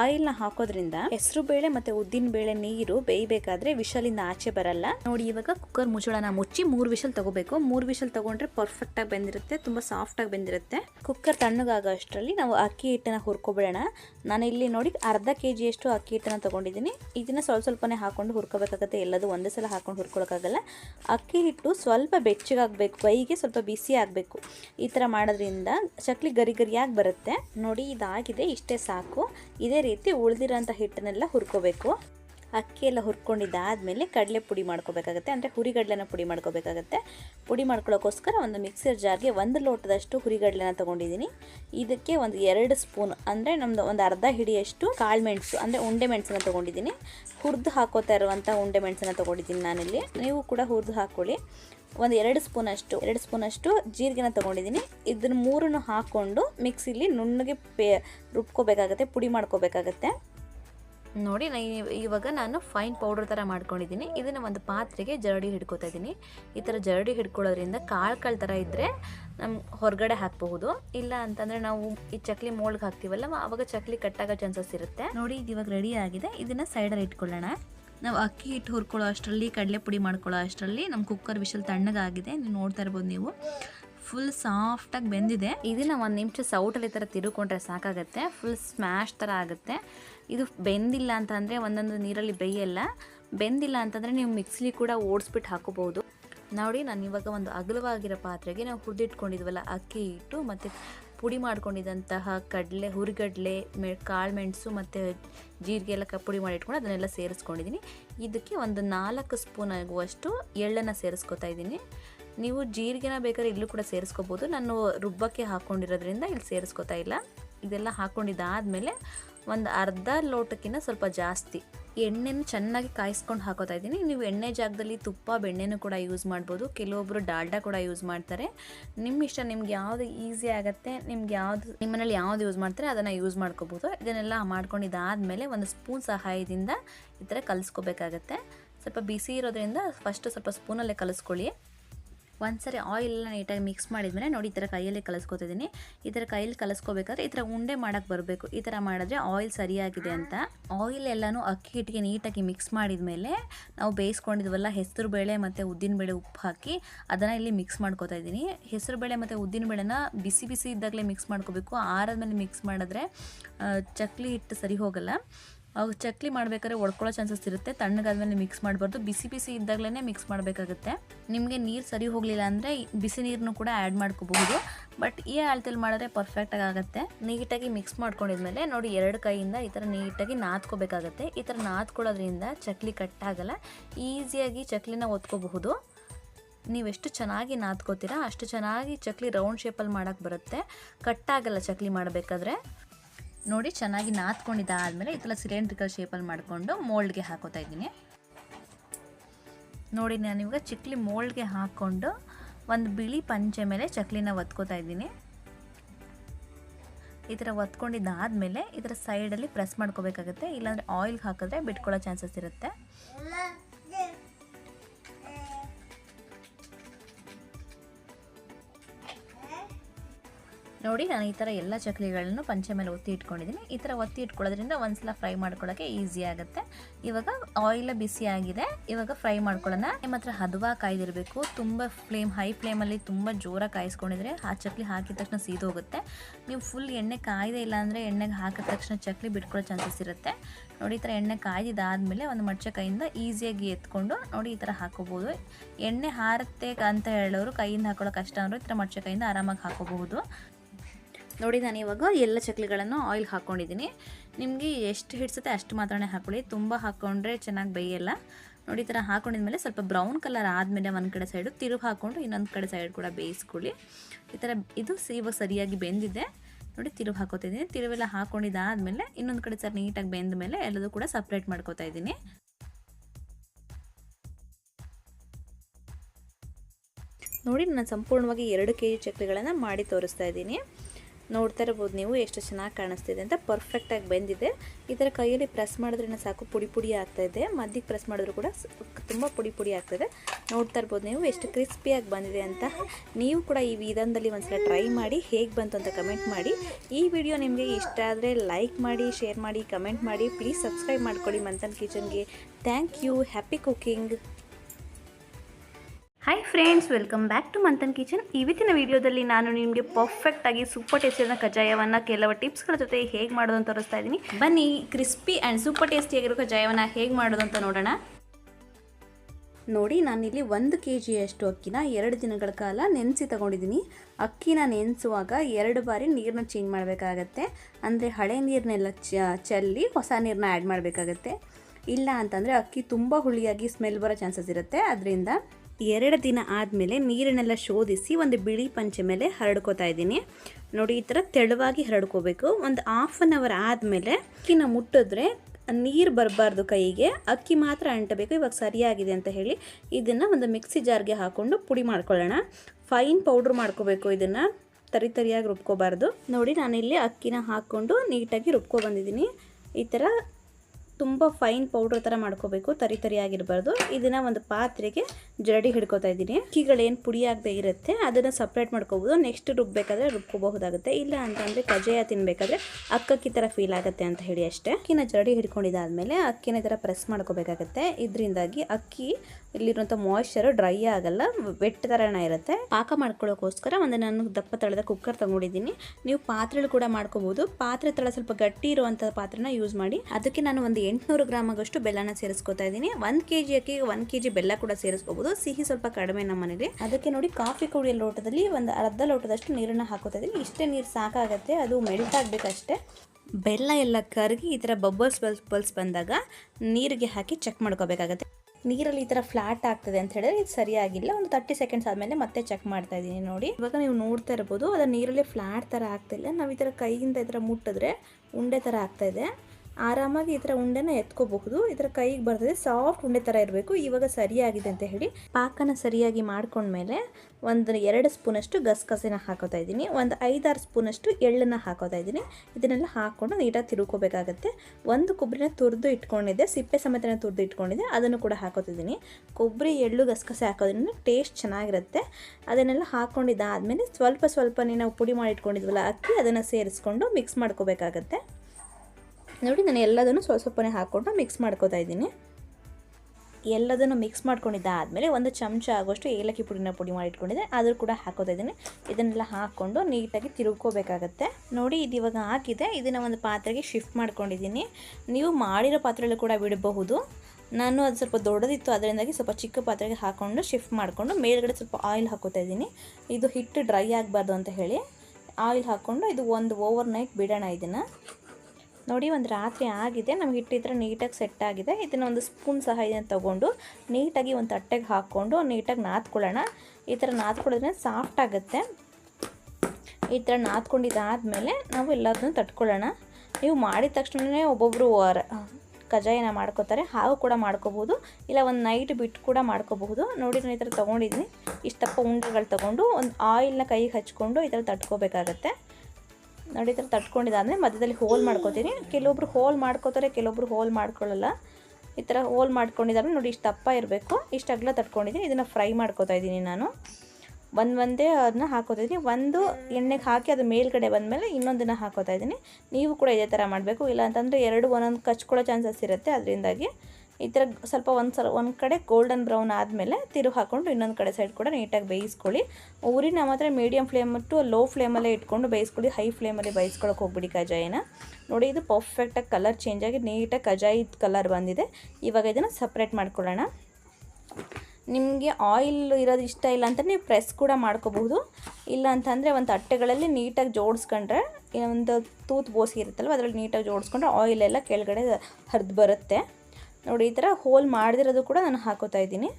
ಆಯಿಲ್ನ ಹಾಕೋದ್ರಿಂದ ಹೆಸರು ಬೇಳೆ ಮತ್ತು ಉದ್ದಿನ ಬೇಳೆ ನೀರು ಬೇಯಬೇಕಾದ್ರೆ ವಿಷಲಿಂದ ಆಚೆ ಬರಲ್ಲ. ನೋಡಿ, ಇವಾಗ ಕುಕ್ಕರ್ ಮುಚ್ಚಳನ ಮುಚ್ಚಿ ಮೂರು ವಿಷಲ್ ತಗೋಬೇಕು. ಮೂರು ವಿಷಲ್ ತಗೊಂಡ್ರೆ ಪರ್ಫೆಕ್ಟಾಗಿ ಬೆಂದಿರುತ್ತೆ, ತುಂಬ ಸಾಫ್ಟಾಗಿ ಬೆಂದಿರುತ್ತೆ. ಕುಕ್ಕರ್ ತಣ್ಣಗಾಗೋ ಅಷ್ಟರಲ್ಲಿ ನಾವು ಅಕ್ಕಿ ಹಿಟ್ಟನ್ನ ಹುರ್ಕೊಬಿಡೋಣ. ನಾನು ಇಲ್ಲಿ ನೋಡಿ ಅರ್ಧ ಕೆ ಜಿಯಷ್ಟು ಅಕ್ಕಿ ಹಿಟ್ಟನ್ನು ತೊಗೊಂಡಿದ್ದೀನಿ. ಇದನ್ನು ಸ್ವಲ್ಪ ಸ್ವಲ್ಪನೇ ಹಾಕೊಂಡು ಹುರ್ಕೋಬೇಕಾಗತ್ತೆ. ಎಲ್ಲದೂ ಒಂದೇ ಸಲ ಹಾಕೊಂಡು ಹುರ್ಕೊಳಕ್ಕಾಗಲ್ಲ. ಅಕ್ಕಿ ಹಿಟ್ಟು ಸ್ವಲ್ಪ ಬೆಚ್ಚಗಾಗಬೇಕು ಕೈಗೆ ಸ್ವಲ್ಪ ಬಿಸಿ ಆಗಬೇಕು. ಈ ಥರ ಮಾಡೋದ್ರಿಂದ ಚಕ್ಲಿ ಗರಿ ಗರಿಯಾಗಿ ಬರುತ್ತೆ. ನೋಡಿ, ಇದಾಗಿದೆ, ಇಷ್ಟೇ ಸಾಕು. ಇದೇ ರೀತಿ ಉಳಿದಿರೋಂಥ ಹಿಟ್ಟನ್ನೆಲ್ಲ ಹುರ್ಕೋಬೇಕು. ಅಕ್ಕಿ ಎಲ್ಲ ಹುರ್ಕೊಂಡಿದ್ದಾದಮೇಲೆ ಕಡಲೆ ಪುಡಿ ಮಾಡ್ಕೋಬೇಕಾಗತ್ತೆ. ಅಂದರೆ ಹುರಿಗಡಲೆನ ಪುಡಿ ಮಾಡ್ಕೋಬೇಕಾಗತ್ತೆ. ಪುಡಿ ಮಾಡ್ಕೊಳ್ಳೋಕ್ಕೋಸ್ಕರ ಒಂದು ಮಿಕ್ಸರ್ ಜಾರ್ಗೆ ಒಂದು ಲೋಟದಷ್ಟು ಹುರಿಗಡಲೆನ ತೊಗೊಂಡಿದ್ದೀನಿ. ಇದಕ್ಕೆ ಒಂದು ಎರಡು ಸ್ಪೂನ್, ಅಂದರೆ ನಮ್ಮದು ಒಂದು ಅರ್ಧ ಹಿಡಿಯಷ್ಟು ಕಾಳು ಮೆಣಸು, ಅಂದರೆ ಉಂಡೆ ಮೆಣಸನ್ನು ತೊಗೊಂಡಿದ್ದೀನಿ. ಹುರಿದು ಹಾಕೋತಾ ಇರುವಂಥ ಉಂಡೆ ಮೆಣಸನ್ನು ತೊಗೊಂಡಿದ್ದೀನಿ ನಾನಿಲ್ಲಿ. ನೀವು ಕೂಡ ಹುರಿದು ಹಾಕ್ಕೊಳ್ಳಿ. ಒಂದು ಎರಡು ಸ್ಪೂನ್ ಅಷ್ಟು, ಎರಡು ಸ್ಪೂನ್ ಅಷ್ಟು ಜೀರಿಗೆನ ತೊಗೊಂಡಿದ್ದೀನಿ ಇದನ್ನ ಮೂರನ್ನು ಹಾಕ್ಕೊಂಡು ಮಿಕ್ಸಿಲಿ ನುಣ್ಣಗೆ ಪೇ, ರುಬ್ಕೋಬೇಕಾಗತ್ತೆ, ಪುಡಿ ಮಾಡ್ಕೋಬೇಕಾಗತ್ತೆ. ನೋಡಿ ಇವಾಗ ನಾನು ಫೈನ್ ಪೌಡರ್ ಥರ ಮಾಡ್ಕೊಂಡಿದ್ದೀನಿ ಇದನ್ನು ಒಂದು ಪಾತ್ರೆಗೆ ಜರಡಿ ಹಿಡ್ಕೊತಾ ಇದ್ದೀನಿ ಈ ಥರ ಜರಡಿ ಹಿಡ್ಕೊಳ್ಳೋದ್ರಿಂದ ಕಾಳು ಕಾಳು ಥರ ಇದ್ದರೆ ನಮ್ಮ ಹೊರಗಡೆ ಹಾಕಬಹುದು. ಇಲ್ಲ ಅಂತಂದರೆ ನಾವು ಈ ಚಕ್ಲಿ ಮೋಳ್ಗೆ ಹಾಕ್ತೀವಲ್ಲ ಆವಾಗ ಚಕ್ಲಿ ಕಟ್ಟಾಗೋ ಚಾನ್ಸಸ್ ಇರುತ್ತೆ. ನೋಡಿ, ಇದು ಇವಾಗ ರೆಡಿ ಆಗಿದೆ. ಇದನ್ನು ಸೈಡಲ್ಲಿ ಇಟ್ಕೊಳ್ಳೋಣ. ನಾವು ಅಕ್ಕಿ ಹಿಟ್ಟು ಹುರ್ಕೊಳ್ಳೋ ಅಷ್ಟರಲ್ಲಿ, ಕಡಲೆ ಪುಡಿ ಮಾಡ್ಕೊಳ್ಳೋ ಅಷ್ಟರಲ್ಲಿ ನಮ್ಮ ಕುಕ್ಕರ್ ವಿಷಲ್ ತಣ್ಣಗಾಗಿದೆ. ನೀವು ನೋಡ್ತಾ ಇರ್ಬೋದು ನೀವು. ಫುಲ್ ಸಾಫ್ಟಾಗಿ ಬೆಂದಿದೆ. ಇದನ್ನ ಒಂದು ನಿಮಿಷ ಸೌಟಲ್ಲಿ ಥರ ತಿರುಕೊಂಡ್ರೆ ಸಾಕಾಗುತ್ತೆ. ಫುಲ್ ಸ್ಮ್ಯಾಶ್ ಥರ ಆಗುತ್ತೆ. ಇದು ಬೆಂದಿಲ್ಲ ಅಂತಂದರೆ ಒಂದೊಂದು ನೀರಲ್ಲಿ ಬೇಯಲ್ಲ. ಬೆಂದಿಲ್ಲ ಅಂತಂದರೆ ನೀವು ಮಿಕ್ಸಿಲಿ ಕೂಡ ಓಡಿಸ್ಬಿಟ್ಟು ಹಾಕೋಬಹುದು. ನೋಡಿ, ನಾನು ಇವಾಗ ಒಂದು ಅಗಲವಾಗಿರೋ ಪಾತ್ರೆಗೆ ನಾವು ಹುರಿದಿಟ್ಕೊಂಡಿದ್ವಲ್ಲ, ಅಕ್ಕಿ ಹಿಟ್ಟು ಮತ್ತು ಪುಡಿ ಮಾಡ್ಕೊಂಡಿದ್ದಂತಹ ಕಡಲೆ, ಹುರಿಗಡಲೆ, ಮೆ, ಕಾಳು ಮೆಣಸು ಮತ್ತು ಜೀರಿಗೆ ಎಲ್ಲ ಪುಡಿ ಮಾಡಿ ಇಟ್ಕೊಂಡು ಅದನ್ನೆಲ್ಲ ಸೇರಿಸ್ಕೊಂಡಿದ್ದೀನಿ. ಇದಕ್ಕೆ ಒಂದು ನಾಲ್ಕು ಸ್ಪೂನ್ ಆಗುವಷ್ಟು ಎಳ್ಳನ್ನು ಸೇರಿಸ್ಕೊತಾ ಇದ್ದೀನಿ. ನೀವು ಜೀರಿಗೆನ ಬೇಕಾದ್ರೆ ಇಲ್ಲೂ ಕೂಡ ಸೇರಿಸ್ಕೋಬೋದು. ನಾನು ರುಬ್ಬಕ್ಕೆ ಹಾಕ್ಕೊಂಡಿರೋದ್ರಿಂದ ಇಲ್ಲಿ ಸೇರಿಸ್ಕೊತಾ ಇಲ್ಲ. ಇದೆಲ್ಲ ಹಾಕ್ಕೊಂಡಿದ್ದಾದಮೇಲೆ ಒಂದು ಅರ್ಧ ಲೋಟಕ್ಕಿಂತ ಸ್ವಲ್ಪ ಜಾಸ್ತಿ ಎಣ್ಣೆನ ಚೆನ್ನಾಗಿ ಕಾಯಿಸ್ಕೊಂಡು ಹಾಕೋತಾ ಇದ್ದೀನಿ. ನೀವು ಎಣ್ಣೆ ಜಾಗದಲ್ಲಿ ತುಪ್ಪ, ಬೆಣ್ಣೆನೂ ಕೂಡ ಯೂಸ್ ಮಾಡ್ಬೋದು. ಕೆಲವೊಬ್ಬರು ಡಾಲ್ಡಾ ಕೂಡ ಯೂಸ್ ಮಾಡ್ತಾರೆ. ನಿಮ್ಮ ಇಷ್ಟ, ನಿಮ್ಗೆ ಯಾವುದು ಈಸಿ ಆಗುತ್ತೆ, ನಿಮ್ಗೆ ಯಾವುದು ನಿಮ್ಮನೇಲಿ ಯಾವ್ದು ಯೂಸ್ ಮಾಡ್ತಾರೆ, ಅದನ್ನು ಯೂಸ್ ಮಾಡ್ಕೋಬೋದು. ಇದನ್ನೆಲ್ಲ ಮಾಡ್ಕೊಂಡಿದ್ದಾದಮೇಲೆ ಒಂದು ಸ್ಪೂನ್ ಸಹಾಯದಿಂದ ಈ ಥರ ಕಲಿಸ್ಕೋಬೇಕಾಗತ್ತೆ. ಸ್ವಲ್ಪ ಬಿಸಿ ಇರೋದ್ರಿಂದ ಫಸ್ಟು ಸ್ವಲ್ಪ ಸ್ಪೂನಲ್ಲೇ ಕಲಿಸ್ಕೊಳ್ಳಿ. ಒಂದ್ಸರಿ ಆಯಿಲ್ ಎಲ್ಲ ನೀಟಾಗಿ ಮಿಕ್ಸ್ ಮಾಡಿದ್ಮೇಲೆ ನೋಡಿ ಈ ಥರ ಕೈಯಲ್ಲಿ ಕಲಿಸ್ಕೊತಿದ್ದೀನಿ. ಈ ಥರ ಕೈಯಲ್ಲಿ ಕಲಿಸ್ಕೋಬೇಕಾದ್ರೆ ಈ ಥರ ಉಂಡೆ ಮಾಡೋಕ್ಕೆ ಬರಬೇಕು. ಈ ಥರ ಮಾಡಿದ್ರೆ ಆಯಿಲ್ ಸರಿಯಾಗಿದೆ ಅಂತ. ಆಯಿಲ್ ಎಲ್ಲನೂ ಅಕ್ಕಿ ಹಿಟ್ಟಿಗೆ ನೀಟಾಗಿ ಮಿಕ್ಸ್ ಮಾಡಿದ ಮೇಲೆ ನಾವು ಬೇಯಿಸ್ಕೊಂಡಿದ್ವಲ್ಲ ಹೆಸರು ಬೇಳೆ ಮತ್ತು ಉದ್ದಿನಬೇಳೆ ಉಪ್ಪು ಹಾಕಿ ಅದನ್ನು ಇಲ್ಲಿ ಮಿಕ್ಸ್ ಮಾಡ್ಕೋತಾ ಇದ್ದೀನಿ. ಹೆಸರು ಬೇಳೆ ಮತ್ತು ಉದ್ದಿನಬೇಳೆನ ಬಿಸಿ ಬಿಸಿ ಇದ್ದಾಗಲೇ ಮಿಕ್ಸ್ ಮಾಡ್ಕೋಬೇಕು. ಆರಾದ್ಮೇಲೆ ಮಿಕ್ಸ್ ಮಾಡಿದ್ರೆ ಚಕ್ಲಿ ಹಿಟ್ಟು ಸರಿ ಹೋಗಲ್ಲ. ಚಕ್ಲಿ ಮಾಡ್ಬೇಕಾದ್ರೆ ಒಡ್ಕೊಳ್ಳೋ ಚಾನ್ಸಸ್ ಇರುತ್ತೆ. ತಣ್ಣಗಾದ್ಮೇಲೆ ಮಿಕ್ಸ್ ಮಾಡಬಾರ್ದು. ಬಿಸಿ ಬಿಸಿ ಇದ್ದಾಗಲೇ ಮಿಕ್ಸ್ ಮಾಡಬೇಕಾಗುತ್ತೆ. ನಿಮಗೆ ನೀರು ಸರಿ ಹೋಗಲಿಲ್ಲ ಅಂದರೆ ಬಿಸಿ ನೀರನ್ನು ಕೂಡ ಆ್ಯಡ್ ಮಾಡ್ಕೋಬಹುದು. ಬಟ್ ಈ ಅಳತೆಲಿ ಮಾಡಿದ್ರೆ ಪರ್ಫೆಕ್ಟಾಗಿ ಆಗುತ್ತೆ. ನೀಟಾಗಿ ಮಿಕ್ಸ್ ಮಾಡ್ಕೊಂಡಿದ್ಮೇಲೆ ನೋಡಿ ಎರಡು ಕೈಯಿಂದ ಈ ಥರ ನೀಟಾಗಿ ನಾದ್ಕೋಬೇಕಾಗತ್ತೆ. ಈ ಥರ ನಾದ್ಕೊಳ್ಳೋದ್ರಿಂದ ಚಕ್ಲಿ ಕಟ್ಟಾಗಲ್ಲ ಈಸಿಯಾಗಿ ಚಕ್ಲಿನ ಒತ್ಕೋಬಹುದು. ನೀವೆಷ್ಟು ಚೆನ್ನಾಗಿ ನಾದ್ಕೋತೀರಾ ಅಷ್ಟು ಚೆನ್ನಾಗಿ ಚಕ್ಲಿ ರೌಂಡ್ ಶೇಪಲ್ಲಿ ಮಾಡೋಕ್ಕೆ ಬರುತ್ತೆ. ಕಟ್ಟಾಗಲ್ಲ ಚಕ್ಲಿ ಮಾಡಬೇಕಾದ್ರೆ. ನೋಡಿ ಚೆನ್ನಾಗಿ ನಾದ್ಕೊಂಡಿದ್ದಾದಮೇಲೆ ಈ ಥರ ಸಿಲಿಂಡ್ರಿಕಲ್ ಶೇಪಲ್ಲಿ ಮಾಡಿಕೊಂಡು ಮೋಲ್ಡ್ಗೆ ಹಾಕೋತಾ ಇದ್ದೀನಿ. ನೋಡಿ ನಾನು ಇವಾಗ ಚಕ್ಲಿ ಮೋಲ್ಡ್ಗೆ ಹಾಕ್ಕೊಂಡು ಒಂದು ಬಿಳಿ ಪಂಚೆ ಮೇಲೆ ಚಕ್ಲಿನ ಒತ್ಕೋತಾ ಇದ್ದೀನಿ. ಈ ಥರ ಒತ್ಕೊಂಡಿದ್ದಾದಮೇಲೆ ಈ ಥರ ಸೈಡಲ್ಲಿ ಪ್ರೆಸ್ ಮಾಡ್ಕೋಬೇಕಾಗುತ್ತೆ, ಇಲ್ಲಾಂದರೆ ಆಯಿಲ್ಗೆ ಹಾಕಿದ್ರೆ ಬಿಟ್ಕೊಳ್ಳೋ ಚಾನ್ಸಸ್ ಇರುತ್ತೆ. ನೋಡಿ ನಾನು ಈ ಥರ ಎಲ್ಲ ಚಕ್ಲಿಗಳನ್ನು ಪಂಚೆ ಮೇಲೆ ಒತ್ತಿ ಇಟ್ಕೊಂಡಿದ್ದೀನಿ. ಈ ಥರ ಒತ್ತಿ ಇಟ್ಕೊಳ್ಳೋದ್ರಿಂದ ಒಂದ್ಸಲ ಫ್ರೈ ಮಾಡ್ಕೊಳ್ಳೋಕ್ಕೆ ಈಸಿ ಆಗುತ್ತೆ. ಇವಾಗ ಆಯಿಲ್ ಬಿಸಿ ಆಗಿದೆ. ಇವಾಗ ಫ್ರೈ ಮಾಡ್ಕೊಳ್ಳೋಣ. ನಿಮ್ಮ ಹತ್ರ ಹದವಾ ಕಾಯ್ದಿರಬೇಕು. ತುಂಬ ಫ್ಲೇಮ್ ಹೈ ಫ್ಲೇಮಲ್ಲಿ ತುಂಬ ಜೋರಾಗಿ ಕಾಯಿಸ್ಕೊಂಡಿದ್ರೆ ಆ ಚಕ್ಲಿ ಹಾಕಿದ ತಕ್ಷಣ ಸೀದೋಗುತ್ತೆ. ನೀವು ಫುಲ್ ಎಣ್ಣೆ ಕಾಯ್ದೆ ಇಲ್ಲ ಅಂದರೆ ಎಣ್ಣೆಗೆ ಹಾಕಿದ ತಕ್ಷಣ ಚಕ್ಲಿ ಬಿಟ್ಕೊಳ್ಳೋ ಚಾನ್ಸಸ್ ಇರುತ್ತೆ. ನೋಡಿ ಈ ಥರ ಎಣ್ಣೆ ಕಾಯ್ದಿದ್ದಾದಮೇಲೆ ಒಂದು ಮಡ್ಚೆ ಕೈಯಿಂದ ಈಸಿಯಾಗಿ ಎತ್ಕೊಂಡು ನೋಡಿ ಈ ಥರ ಹಾಕೋಬೋದು. ಎಣ್ಣೆ ಹಾರತ್ತೆ ಅಂತ ಹೇಳೋರು ಕೈಯಿಂದ ಹಾಕೊಳ್ಳೋ ಕಷ್ಟ ಅಂದರೆ ಈ ಥರ ಮಡ್ಚೆ ಕೈಯಿಂದ ಆರಾಮಾಗಿ ಹಾಕೋಬಹುದು. ನೋಡಿ, ನಾನು ಇವಾಗ ಎಲ್ಲ ಚಕ್ಲಿಗಳನ್ನು ಆಯಿಲ್ ಹಾಕ್ಕೊಂಡಿದ್ದೀನಿ ನಿಮಗೆ ಎಷ್ಟು ಹಿಡ್ಸುತ್ತೆ ಅಷ್ಟು ಮಾತ್ರನೇ ಹಾಕ್ಕೊಳ್ಳಿ ತುಂಬ ಹಾಕ್ಕೊಂಡ್ರೆ ಚೆನ್ನಾಗಿ ಬೇಯಲ್ಲ. ನೋಡಿ, ಈ ಥರ ಹಾಕ್ಕೊಂಡಿದ್ಮೇಲೆ ಸ್ವಲ್ಪ ಬ್ರೌನ್ ಕಲರ್ ಆದಮೇಲೆ ಒಂದು ಕಡೆ ಸೈಡು ತಿರುಗಿ ಹಾಕ್ಕೊಂಡು ಇನ್ನೊಂದು ಕಡೆ ಸೈಡ್ ಕೂಡ ಬೇಯಿಸ್ಕೊಳ್ಳಿ. ಈ ಥರ ಇದು ಇವಾಗ ಸರಿಯಾಗಿ ಬೆಂದಿದೆ. ನೋಡಿ ತಿರುಗಿ ಹಾಕೋತಿದ್ದೀನಿ. ತಿರುವೆಲ್ಲ ಹಾಕ್ಕೊಂಡಿದ್ದಾದಮೇಲೆ ಇನ್ನೊಂದು ಕಡೆ ಸರ್ ನೀಟಾಗಿ ಬೆಂದ ಮೇಲೆ ಎಲ್ಲದೂ ಕೂಡ ಸಪ್ರೇಟ್ ಮಾಡ್ಕೋತಾ ಇದ್ದೀನಿ. ನೋಡಿ, ನಾನು ಸಂಪೂರ್ಣವಾಗಿ ಎರಡು ಕೆ ಜಿ ಚಕ್ಲಿಗಳನ್ನು ಮಾಡಿ ತೋರಿಸ್ತಾ ಇದ್ದೀನಿ. ನೋಡ್ತಾ ಇರ್ಬೋದು ನೀವು ಎಷ್ಟು ಚೆನ್ನಾಗಿ ಕಾಣಿಸ್ತಿದೆ ಅಂತ ಪರ್ಫೆಕ್ಟಾಗಿ ಬೆಂದಿದೆ. ಈ ಥರ ಕೈಯಲ್ಲಿ ಪ್ರೆಸ್ ಮಾಡಿದ್ರೆ ಸಾಕು, ಪುಡಿ ಪುಡಿ ಇದೆ. ಮಧ್ಯಕ್ಕೆ ಪ್ರೆಸ್ ಮಾಡಿದ್ರು ಕೂಡ ತುಂಬ ಪುಡಿ ಪುಡಿ ಆಗ್ತದೆ ನೋಡ್ತಾ ಇರ್ಬೋದು ನೀವು ಎಷ್ಟು ಕ್ರಿಸ್ಪಿಯಾಗಿ ಬಂದಿದೆ ಅಂತ. ನೀವು ಕೂಡ ಈ ವಿಧಾನದಲ್ಲಿ ಒಂದ್ಸಲ ಟ್ರೈ ಮಾಡಿ ಹೇಗೆ ಬಂತು ಅಂತ ಕಮೆಂಟ್ ಮಾಡಿ. ಈ ವಿಡಿಯೋ ನಿಮಗೆ ಇಷ್ಟ ಆದರೆ ಲೈಕ್ ಮಾಡಿ ಶೇರ್ ಮಾಡಿ ಕಮೆಂಟ್ ಮಾಡಿ. ಪ್ಲೀಸ್ ಸಬ್ಸ್ಕ್ರೈಬ್ ಮಾಡ್ಕೊಳ್ಳಿ Manthan ಕಿಚನ್ಗೆ. Thank you happy cooking hi friends welcome back to Manthan kitchen ಇವತ್ತಿನ ವೀಡಿಯೋದಲ್ಲಿ ನಾನು ನಿಮಗೆ ಪರ್ಫೆಕ್ಟಾಗಿ ಸೂಪರ್ ಟೇಸ್ಟಿಯಾದ ಕಜಾಯವನ್ನು ಕೆಲವು ಟಿಪ್ಸ್ಗಳ ಜೊತೆ ಹೇಗೆ ಮಾಡೋದು ಅಂತ ತೋರಿಸ್ತಾ ಇದ್ದೀನಿ ಬನ್ನಿ ಕ್ರಿಸ್ಪಿ ಆ್ಯಂಡ್ ಸೂಪರ್ ಟೇಸ್ಟಿಯಾಗಿರೋ ಕಜಾಯವನ್ನು ಹೇಗೆ ಮಾಡೋದು ಅಂತ ನೋಡೋಣ. ನೋಡಿ, ನಾನಿಲ್ಲಿ ಒಂದು ಕೆ ಜಿಯಷ್ಟು ಅಕ್ಕಿನ ಎರಡು ದಿನಗಳ ಕಾಲ ನೆನೆಸಿ ತಗೊಂಡಿದ್ದೀನಿ ಅಕ್ಕಿನ ನೆನೆಸುವಾಗ ಎರಡು ಬಾರಿ ನೀರನ್ನ ಚೇಂಜ್ ಮಾಡಬೇಕಾಗತ್ತೆ. ಅಂದರೆ ಹಳೆ ನೀರನ್ನೆಲ್ಲ ಚಲ್ಲಿ ಚೆಲ್ಲಿ ಹೊಸ ನೀರನ್ನ ಆ್ಯಡ್ ಮಾಡಬೇಕಾಗತ್ತೆ. ಇಲ್ಲ ಅಂತಂದರೆ ಅಕ್ಕಿ ತುಂಬ ಹುಳಿಯಾಗಿ ಸ್ಮೆಲ್ ಬರೋ ಚಾನ್ಸಸ್ ಇರುತ್ತೆ. ಅದರಿಂದ ಎರಡು ದಿನ ಆದಮೇಲೆ ನೀರನ್ನೆಲ್ಲ ಶೋಧಿಸಿ ಒಂದು ಬಿಳಿ ಪಂಚೆ ಮೇಲೆ ಹರಡ್ಕೋತಾ ಇದ್ದೀನಿ. ನೋಡಿ, ಈ ಥರ ತೆಳುವಾಗಿ ಹರಡ್ಕೋಬೇಕು. ಒಂದು ಹಾಫ್ ಆನ್ ಅವರ್ ಆದಮೇಲೆ ಅಕ್ಕಿನ ಮುಟ್ಟಿದ್ರೆ ನೀರು ಬರಬಾರ್ದು ಕೈಗೆ. ಅಕ್ಕಿ ಮಾತ್ರ ಅಂಟಬೇಕು, ಇವಾಗ ಸರಿಯಾಗಿದೆ ಅಂತ ಹೇಳಿ ಇದನ್ನು ಒಂದು ಮಿಕ್ಸಿ ಜಾರ್ಗೆ ಹಾಕ್ಕೊಂಡು ಪುಡಿ ಮಾಡ್ಕೊಳ್ಳೋಣ. ಫೈನ್ ಪೌಡ್ರ್ ಮಾಡ್ಕೋಬೇಕು ಇದನ್ನು. ತರಿ ತರಿಯಾಗಿ ರುಬ್ಕೋಬಾರ್ದು. ನೋಡಿ, ನಾನಿಲ್ಲಿ ಅಕ್ಕಿನ ಹಾಕ್ಕೊಂಡು ನೀಟಾಗಿ ರುಬ್ಕೊ ಬಂದಿದ್ದೀನಿ. ಈ ಥರ ತುಂಬ ಫೈನ್ ಪೌಡ್ರ್ ಥರ ಮಾಡ್ಕೋಬೇಕು, ತರಿ ತರಿಯಾಗಿರಬಾರ್ದು. ಇದನ್ನು ಒಂದು ಪಾತ್ರೆಗೆ ಜರಡಿ ಹಿಡ್ಕೊತಾ ಇದ್ದೀನಿ. ಅಕ್ಕಿಗಳೇನು ಪುಡಿ ಆಗದೆ ಇರುತ್ತೆ, ಅದನ್ನು ಸಪ್ರೇಟ್ ಮಾಡ್ಕೋಬೋದು. ನೆಕ್ಸ್ಟ್ ರುಬ್ಬೇಕಾದ್ರೆ ರುಬ್ಕೋಬಹುದಾಗುತ್ತೆ. ಇಲ್ಲ ಅಂತಂದರೆ ಕಜ್ಜಾಯ ತಿನ್ನಬೇಕಾದ್ರೆ ಅಕ್ಕಕ್ಕಿ ಥರ ಫೀಲ್ ಆಗುತ್ತೆ ಅಂತ ಹೇಳಿ ಅಷ್ಟೇ. ಅಕ್ಕಿನ ಜರಡಿ ಹಿಡ್ಕೊಂಡಿದ್ದಾದಮೇಲೆ ಅಕ್ಕಿನ ಥರ ಪ್ರೆಸ್ ಮಾಡ್ಕೋಬೇಕಾಗತ್ತೆ. ಇದರಿಂದಾಗಿ ಅಕ್ಕಿ ಇಲ್ಲಿರುವಂಥ ಮಾಯ್ಶ್ಚರು ಡ್ರೈ ಆಗಲ್ಲ ವೆಟ್ ಥರನೇ ಇರುತ್ತೆ. ಪಾಕ ಮಾಡ್ಕೊಳ್ಳೋಕ್ಕೋಸ್ಕರ ಒಂದು ನಾನು ದಪ್ಪ ತಳದ ಕುಕ್ಕರ್ ತೊಗೊಂಡಿದ್ದೀನಿ. ನೀವು ಪಾತ್ರೆಗಳು ಕೂಡ ಮಾಡ್ಕೋಬೋದು. ಪಾತ್ರೆ ತಳ ಸ್ವಲ್ಪ ಗಟ್ಟಿ ಇರುವಂಥ ಪಾತ್ರೆನ ಯೂಸ್ ಮಾಡಿ, ಅದಕ್ಕೆ ನಾನು ಒಂದು ಎಂಟುನೂರು ಗ್ರಾಮಗಷ್ಟು ಬೆಲ್ಲನ ಸೇರಿಸ್ಕೊತಾ ಇದ್ದೀನಿ. ಒಂದು ಕೆ ಜಿ ಅಕ್ಕಿಗೆ ಒಂದು ಕೆ ಜಿ ಬೆಲ್ಲ ಕೂಡ ಸೇರಿಸ್ಕೋಬೋದು. ಸಿಹಿ ಸ್ವಲ್ಪ ಕಡಿಮೆ ನಮ್ಮ ಅದಕ್ಕೆ ನೋಡಿ ಕಾಫಿ ಕುಡಿಯೋ ಲೋಟದಲ್ಲಿ ಒಂದು ಅರ್ಧ ಲೋಟದಷ್ಟು ನೀರನ್ನು ಹಾಕೋತಾ ಇದ್ದೀನಿ. ಇಷ್ಟೇ ನೀರು ಸಾಕಾಗತ್ತೆ, ಅದು ಮೆಲ್ಟ್ ಆಗಬೇಕಷ್ಟೇ. ಬೆಲ್ಲ ಎಲ್ಲ ಕರಗಿ ಈ ಥರ ಬಬ್ಬಲ್ಸ್ ಬಲ್ಸ್ ಬಂದಾಗ ನೀರಿಗೆ ಹಾಕಿ ಚೆಕ್ ಮಾಡ್ಕೋಬೇಕಾಗತ್ತೆ. ನೀರಲ್ಲಿ ಈ ಥರ ಫ್ಲಾಟ್ ಆಗ್ತದೆ ಅಂತ ಹೇಳಿದ್ರೆ ಇದು ಸರಿಯಾಗಿಲ್ಲ. ಒಂದು ತರ್ಟಿ ಸೆಕೆಂಡ್ಸ್ ಆದಮೇಲೆ ಮತ್ತೆ ಚೆಕ್ ಮಾಡ್ತಾ ಇದ್ದೀನಿ ನೋಡಿ. ಇವಾಗ ನೀವು ನೋಡ್ತಾ ಇರ್ಬೋದು ಅದರ ನೀರಲ್ಲಿ ಫ್ಲಾಟ್ ಥರ ಆಗ್ತಿಲ್ಲ ನಾವು ಈ ಥರ ಕೈಯಿಂದ ಈ ಥರ ಮುಟ್ಟಿದ್ರೆ ಉಂಡೆ ಥರ ಆಗ್ತಾ ಇದೆ. ಆರಾಮಾಗಿ ಈ ಥರ ಉಂಡೆನ ಎತ್ಕೋಬಹುದು. ಇದರ ಕೈಗೆ ಬರ್ತದೆ, ಸಾಫ್ಟ್ ಉಂಡೆ ಥರ ಇರಬೇಕು. ಇವಾಗ ಸರಿಯಾಗಿದೆ ಅಂತ ಹೇಳಿ ಪಾಕನ ಸರಿಯಾಗಿ ಮಾಡ್ಕೊಂಡ್ಮೇಲೆ ಒಂದು ಎರಡು ಸ್ಪೂನಷ್ಟು ಗಸಗಸೆನ ಹಾಕೋತಾ ಇದ್ದೀನಿ. ಒಂದು ಐದಾರು ಸ್ಪೂನಷ್ಟು ಎಳ್ಳನ್ನು ಹಾಕೋತಾ ಇದ್ದೀನಿ. ಇದನ್ನೆಲ್ಲ ಹಾಕ್ಕೊಂಡು ನೀಟಾಗಿ ತಿರುಕೋಬೇಕಾಗತ್ತೆ ಒಂದು ಕೊಬ್ಬರಿನ ತುರಿದು ಇಟ್ಕೊಂಡಿದ್ದೆ, ಸಿಪ್ಪೆ ಸಮೇತನ ತುರಿದು ಇಟ್ಕೊಂಡಿದ್ದೆ, ಅದನ್ನು ಕೂಡ ಹಾಕೋತಿದ್ದೀನಿ. ಕೊಬ್ಬರಿ, ಎಳ್ಳು, ಗಸಗಸೆ ಹಾಕೋದ್ರಿಂದ ಟೇಸ್ಟ್ ಚೆನ್ನಾಗಿರುತ್ತೆ. ಅದನ್ನೆಲ್ಲ ಹಾಕ್ಕೊಂಡಿದ್ದಾದಮೇಲೆ ಸ್ವಲ್ಪ ಸ್ವಲ್ಪನೇ ನಾವು ಪುಡಿ ಮಾಡಿ ಇಟ್ಕೊಂಡಿದ್ವಲ್ಲ ಅಕ್ಕಿ, ಅದನ್ನು ಸೇರಿಸ್ಕೊಂಡು ಮಿಕ್ಸ್ ಮಾಡ್ಕೋಬೇಕಾಗತ್ತೆ. ನೋಡಿ, ನಾನು ಎಲ್ಲದನ್ನು ಸ್ವಲ್ಪ ಸ್ವಲ್ಪನೇ ಹಾಕ್ಕೊಂಡು ಮಿಕ್ಸ್ ಮಾಡ್ಕೋತಾ ಇದ್ದೀನಿ. ಎಲ್ಲದನ್ನು ಮಿಕ್ಸ್ ಮಾಡ್ಕೊಂಡಿದ್ದಾದಮೇಲೆ ಒಂದು ಚಮಚ ಆಗೋಷ್ಟು ಏಲಕ್ಕಿ ಪುಡಿನ ಪುಡಿ ಮಾಡಿ ಇಟ್ಕೊಂಡಿದ್ದೆ. ಅದ್ರ ಕೂಡ ಹಾಕೋತಾ ಇದ್ದೀನಿ. ಇದನ್ನೆಲ್ಲ ಹಾಕ್ಕೊಂಡು ನೀಟಾಗಿ ತಿರುಗ್ಕೋಬೇಕಾಗತ್ತೆ. ನೋಡಿ, ಇದು ಇವಾಗ ಹಾಕಿದೆ. ಇದನ್ನು ಒಂದು ಪಾತ್ರೆಗೆ ಶಿಫ್ಟ್ ಮಾಡ್ಕೊಂಡಿದ್ದೀನಿ. ನೀವು ಮಾಡಿರೋ ಪಾತ್ರೆಯಲ್ಲೂ ಕೂಡ ಬಿಡಬಹುದು. ನಾನು ಅದು ಸ್ವಲ್ಪ ದೊಡ್ಡದಿತ್ತು, ಅದರಿಂದಾಗಿ ಸ್ವಲ್ಪ ಚಿಕ್ಕ ಪಾತ್ರೆಗೆ ಹಾಕ್ಕೊಂಡು ಶಿಫ್ಟ್ ಮಾಡಿಕೊಂಡು ಮೇಲ್ಗಡೆ ಸ್ವಲ್ಪ ಆಯಿಲ್ ಹಾಕೋತಾ ಇದ್ದೀನಿ. ಇದು ಹಿಟ್ಟು ಡ್ರೈ ಆಗಬಾರ್ದು ಅಂತ ಹೇಳಿ. ಆಯಿಲ್ ಹಾಕ್ಕೊಂಡು ಇದು ಒಂದು ಓವರ್ ನೈಟ್ ಬಿಡೋಣ ಇದನ್ನು. ನೋಡಿ, ಒಂದು ರಾತ್ರಿ ಆಗಿದೆ. ನಮ್ಗೆ ಹಿಟ್ಟಿದ್ರೆ ನೀಟಾಗಿ ಸೆಟ್ ಆಗಿದೆ. ಇದನ್ನು ಒಂದು ಸ್ಪೂನ್ ಸಹಾಯದಿಂದ ತೊಗೊಂಡು ನೀಟಾಗಿ ಒಂದು ತಟ್ಟೆಗೆ ಹಾಕ್ಕೊಂಡು ನೀಟಾಗಿ ನಾದ್ಕೊಳ್ಳೋಣ. ಈ ಥರ ನಾದ್ಕೊಳ್ಳೋದ್ರೆ ಸಾಫ್ಟ್ ಆಗುತ್ತೆ. ಈ ಥರ ನಾದ್ಕೊಂಡಿದ್ದಾದಮೇಲೆ ನಾವು ಎಲ್ಲದನ್ನು ತಟ್ಕೊಳ್ಳೋಣ. ನೀವು ಮಾಡಿದ ತಕ್ಷಣವೇ ಒಬ್ಬೊಬ್ಬರು ಕಜಾಯನ ಮಾಡ್ಕೋತಾರೆ. ಹಾವು ಕೂಡ ಮಾಡ್ಕೋಬೋದು ಇಲ್ಲ, ಒಂದು ನೈಟ್ ಬಿಟ್ಟು ಕೂಡ ಮಾಡ್ಕೋಬಹುದು. ನೋಡಿ, ನಾನು ಈ ಥರ ತೊಗೊಂಡಿದ್ದೀನಿ. ಇಷ್ಟಪ್ಪ ಉಂಡೆಗಳು ತೊಗೊಂಡು ಒಂದು ಆಯಿಲ್ನ ಕೈಗೆ ಹಚ್ಕೊಂಡು ಈ ಥರ ತಟ್ಕೋಬೇಕಾಗತ್ತೆ. ನೋಡಿ ಥರ ತಟ್ಕೊಂಡಿದ್ದಾದರೆ ಮಧ್ಯದಲ್ಲಿ ಹೋಲ್ ಮಾಡ್ಕೋತೀನಿ. ಕೆಲವೊಬ್ರು ಹೋಲ್ ಮಾಡ್ಕೋತಾರೆ, ಕೆಲವೊಬ್ರು ಹೋಲ್ ಮಾಡ್ಕೊಳ್ಳಲ್ಲ. ಈ ಥರ ಹೋಲ್ ಮಾಡ್ಕೊಂಡಿದ್ದಾರೆ ನೋಡಿ ಇಷ್ಟು ದಪ್ಪ ಇರಬೇಕು. ಇಷ್ಟು ಅಗಲ ತಟ್ಕೊಂಡಿದ್ದೀನಿ. ಇದನ್ನು ಫ್ರೈ ಮಾಡ್ಕೋತಾ ಇದ್ದೀನಿ ನಾನು. ಒಂದು ಒಂದೇ ಅದನ್ನ ಹಾಕೋತಾ ಇದ್ದೀನಿ. ಒಂದು ಎಣ್ಣೆಗೆ ಹಾಕಿ ಅದು ಮೇಲ್ಗಡೆ ಬಂದಮೇಲೆ ಇನ್ನೊಂದನ್ನು ಹಾಕೋತಾ ಇದ್ದೀನಿ. ನೀವು ಕೂಡ ಇದೇ ಥರ ಮಾಡಬೇಕು. ಇಲ್ಲ ಅಂತಂದರೆ ಎರಡು ಒಂದೊಂದು ಕಚ್ಕೊಳ್ಳೋ ಚಾನ್ಸಸ್ ಇರುತ್ತೆ. ಅದರಿಂದಾಗಿ ಈ ಥರ ಸ್ವಲ್ಪ ಒಂದು ಸಲ ಒಂದು ಕಡೆ ಗೋಲ್ಡನ್ ಬ್ರೌನ್ ಆದಮೇಲೆ ತಿರು ಹಾಕ್ಕೊಂಡು ಇನ್ನೊಂದು ಕಡೆ ಸೈಡ್ ಕೂಡ ನೀಟಾಗಿ ಬೇಯಿಸ್ಕೊಳ್ಳಿ. ಊರಿನ ಮಾತ್ರ ಮೀಡಿಯಮ್ ಫ್ಲೇಮ್ ಟು ಲೋ ಫ್ಲೇಮಲ್ಲೇ ಇಟ್ಕೊಂಡು ಬೇಯಿಸ್ಕೊಳ್ಳಿ. ಹೈ ಫ್ಲೇಮಲ್ಲಿ ಬೇಯಿಸ್ಕೊಳಕ್ಕೆ ಹೋಗ್ಬಿಡಿ ಕಜಾಯನ. ನೋಡಿ ಇದು ಪರ್ಫೆಕ್ಟಾಗಿ ಕಲರ್ ಚೇಂಜ್ ಆಗಿ ನೀಟಾಗಿ ಕಜಾಯಿ ಕಲರ್ ಬಂದಿದೆ. ಇವಾಗ ಇದನ್ನು ಸಪ್ರೇಟ್ ಮಾಡ್ಕೊಳ್ಳೋಣ. ನಿಮಗೆ ಆಯಿಲ್ ಇರೋದು ಇಷ್ಟ ಇಲ್ಲ ಅಂತ ನೀವು ಪ್ರೆಸ್ ಕೂಡ ಮಾಡ್ಕೋಬಹುದು. ಇಲ್ಲ ಅಂತಂದರೆ ಒಂದು ತಟ್ಟೆಗಳಲ್ಲಿ ನೀಟಾಗಿ ಜೋಡಿಸ್ಕೊಂಡ್ರೆ ಒಂದು ತೂತ್ ಬೋಸಿ ಇರುತ್ತಲ್ವ, ಅದರಲ್ಲಿ ನೀಟಾಗಿ ಜೋಡಿಸ್ಕೊಂಡ್ರೆ ಆಯಿಲ್ ಎಲ್ಲ ಕೆಳಗಡೆ ಹರಿದು ಬರುತ್ತೆ. ನೋಡಿ, ಈ ಥರ ಹೋಲ್ ಮಾಡದಿರೋದು ಕೂಡ ನಾನು ಹಾಕೋತಾ ಇದ್ದೀನಿ.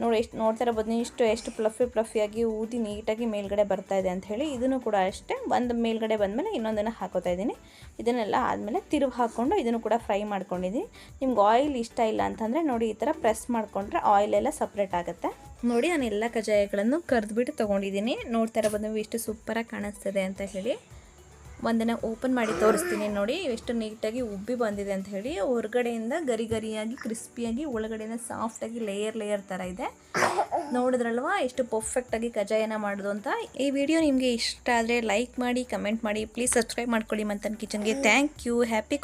ನೋಡಿ, ಎಷ್ಟು, ನೋಡ್ತಾ ಇರ್ಬೋದು ಇಷ್ಟು, ಎಷ್ಟು ಪ್ಲಫಿ ಪ್ಲಫಿಯಾಗಿ ಊದಿ ನೀಟಾಗಿ ಮೇಲ್ಗಡೆ ಬರ್ತಾ ಇದೆ ಅಂತ ಹೇಳಿ ಇದನ್ನು ಕೂಡ ಅಷ್ಟೇ ಒಂದು ಮೇಲ್ಗಡೆ ಬಂದಮೇಲೆ ಇನ್ನೊಂದನ್ನು ಹಾಕೋತಾ ಇದ್ದೀನಿ. ಇದನ್ನೆಲ್ಲ ಆದಮೇಲೆ ತಿರುವು ಹಾಕ್ಕೊಂಡು ಇದನ್ನು ಕೂಡ ಫ್ರೈ ಮಾಡ್ಕೊಂಡಿದ್ದೀನಿ. ನಿಮ್ಗೆ ಆಯಿಲ್ ಇಷ್ಟ ಇಲ್ಲ ಅಂತಂದರೆ ನೋಡಿ, ಈ ಥರ ಪ್ರೆಸ್ ಮಾಡಿಕೊಂಡ್ರೆ ಆಯಿಲ್ ಎಲ್ಲ ಸಪ್ರೇಟ್ ಆಗುತ್ತೆ. ನೋಡಿ, ನಾನು ಎಲ್ಲ ಕಜಾಯಗಳನ್ನು ಕರೆದ್ಬಿಟ್ಟು ತೊಗೊಂಡಿದ್ದೀನಿ. ನೋಡ್ತಾ ಇರ್ಬೋದು ಇಷ್ಟು ಸೂಪರಾಗಿ ಕಾಣಿಸ್ತದೆ ಅಂತ ಹೇಳಿ. ಒಂದನ್ನು ಓಪನ್ ಮಾಡಿ ತೋರಿಸ್ತೀನಿ ನೋಡಿ. ಎಷ್ಟು ನೀಟಾಗಿ ಉಬ್ಬಿ ಬಂದಿದೆ ಅಂತ ಹೇಳಿ. ಹೊರಗಡೆಯಿಂದ ಗರಿ ಗರಿಯಾಗಿ ಕ್ರಿಸ್ಪಿಯಾಗಿ, ಒಳಗಡೆಯಿಂದ ಸಾಫ್ಟಾಗಿ ಲೇಯರ್ ಲೇಯರ್ ಥರ ಇದೆ. ನೋಡಿದ್ರಲ್ವಾ? ಎಷ್ಟು ಪರ್ಫೆಕ್ಟಾಗಿ ಕಜಾಯನ ಮಾಡೋದು ಅಂತ. ಈ ವಿಡಿಯೋ ನಿಮಗೆ ಇಷ್ಟ ಆದರೆ ಲೈಕ್ ಮಾಡಿ ಕಮೆಂಟ್ ಮಾಡಿ. ಪ್ಲೀಸ್ ಸಬ್ಸ್ಕ್ರೈಬ್ ಮಾಡ್ಕೊಳ್ಳಿ ಮಂತನ್ ಕಿಚನ್ಗೆ ಥ್ಯಾಂಕ್ ಯು ಹ್ಯಾಪಿ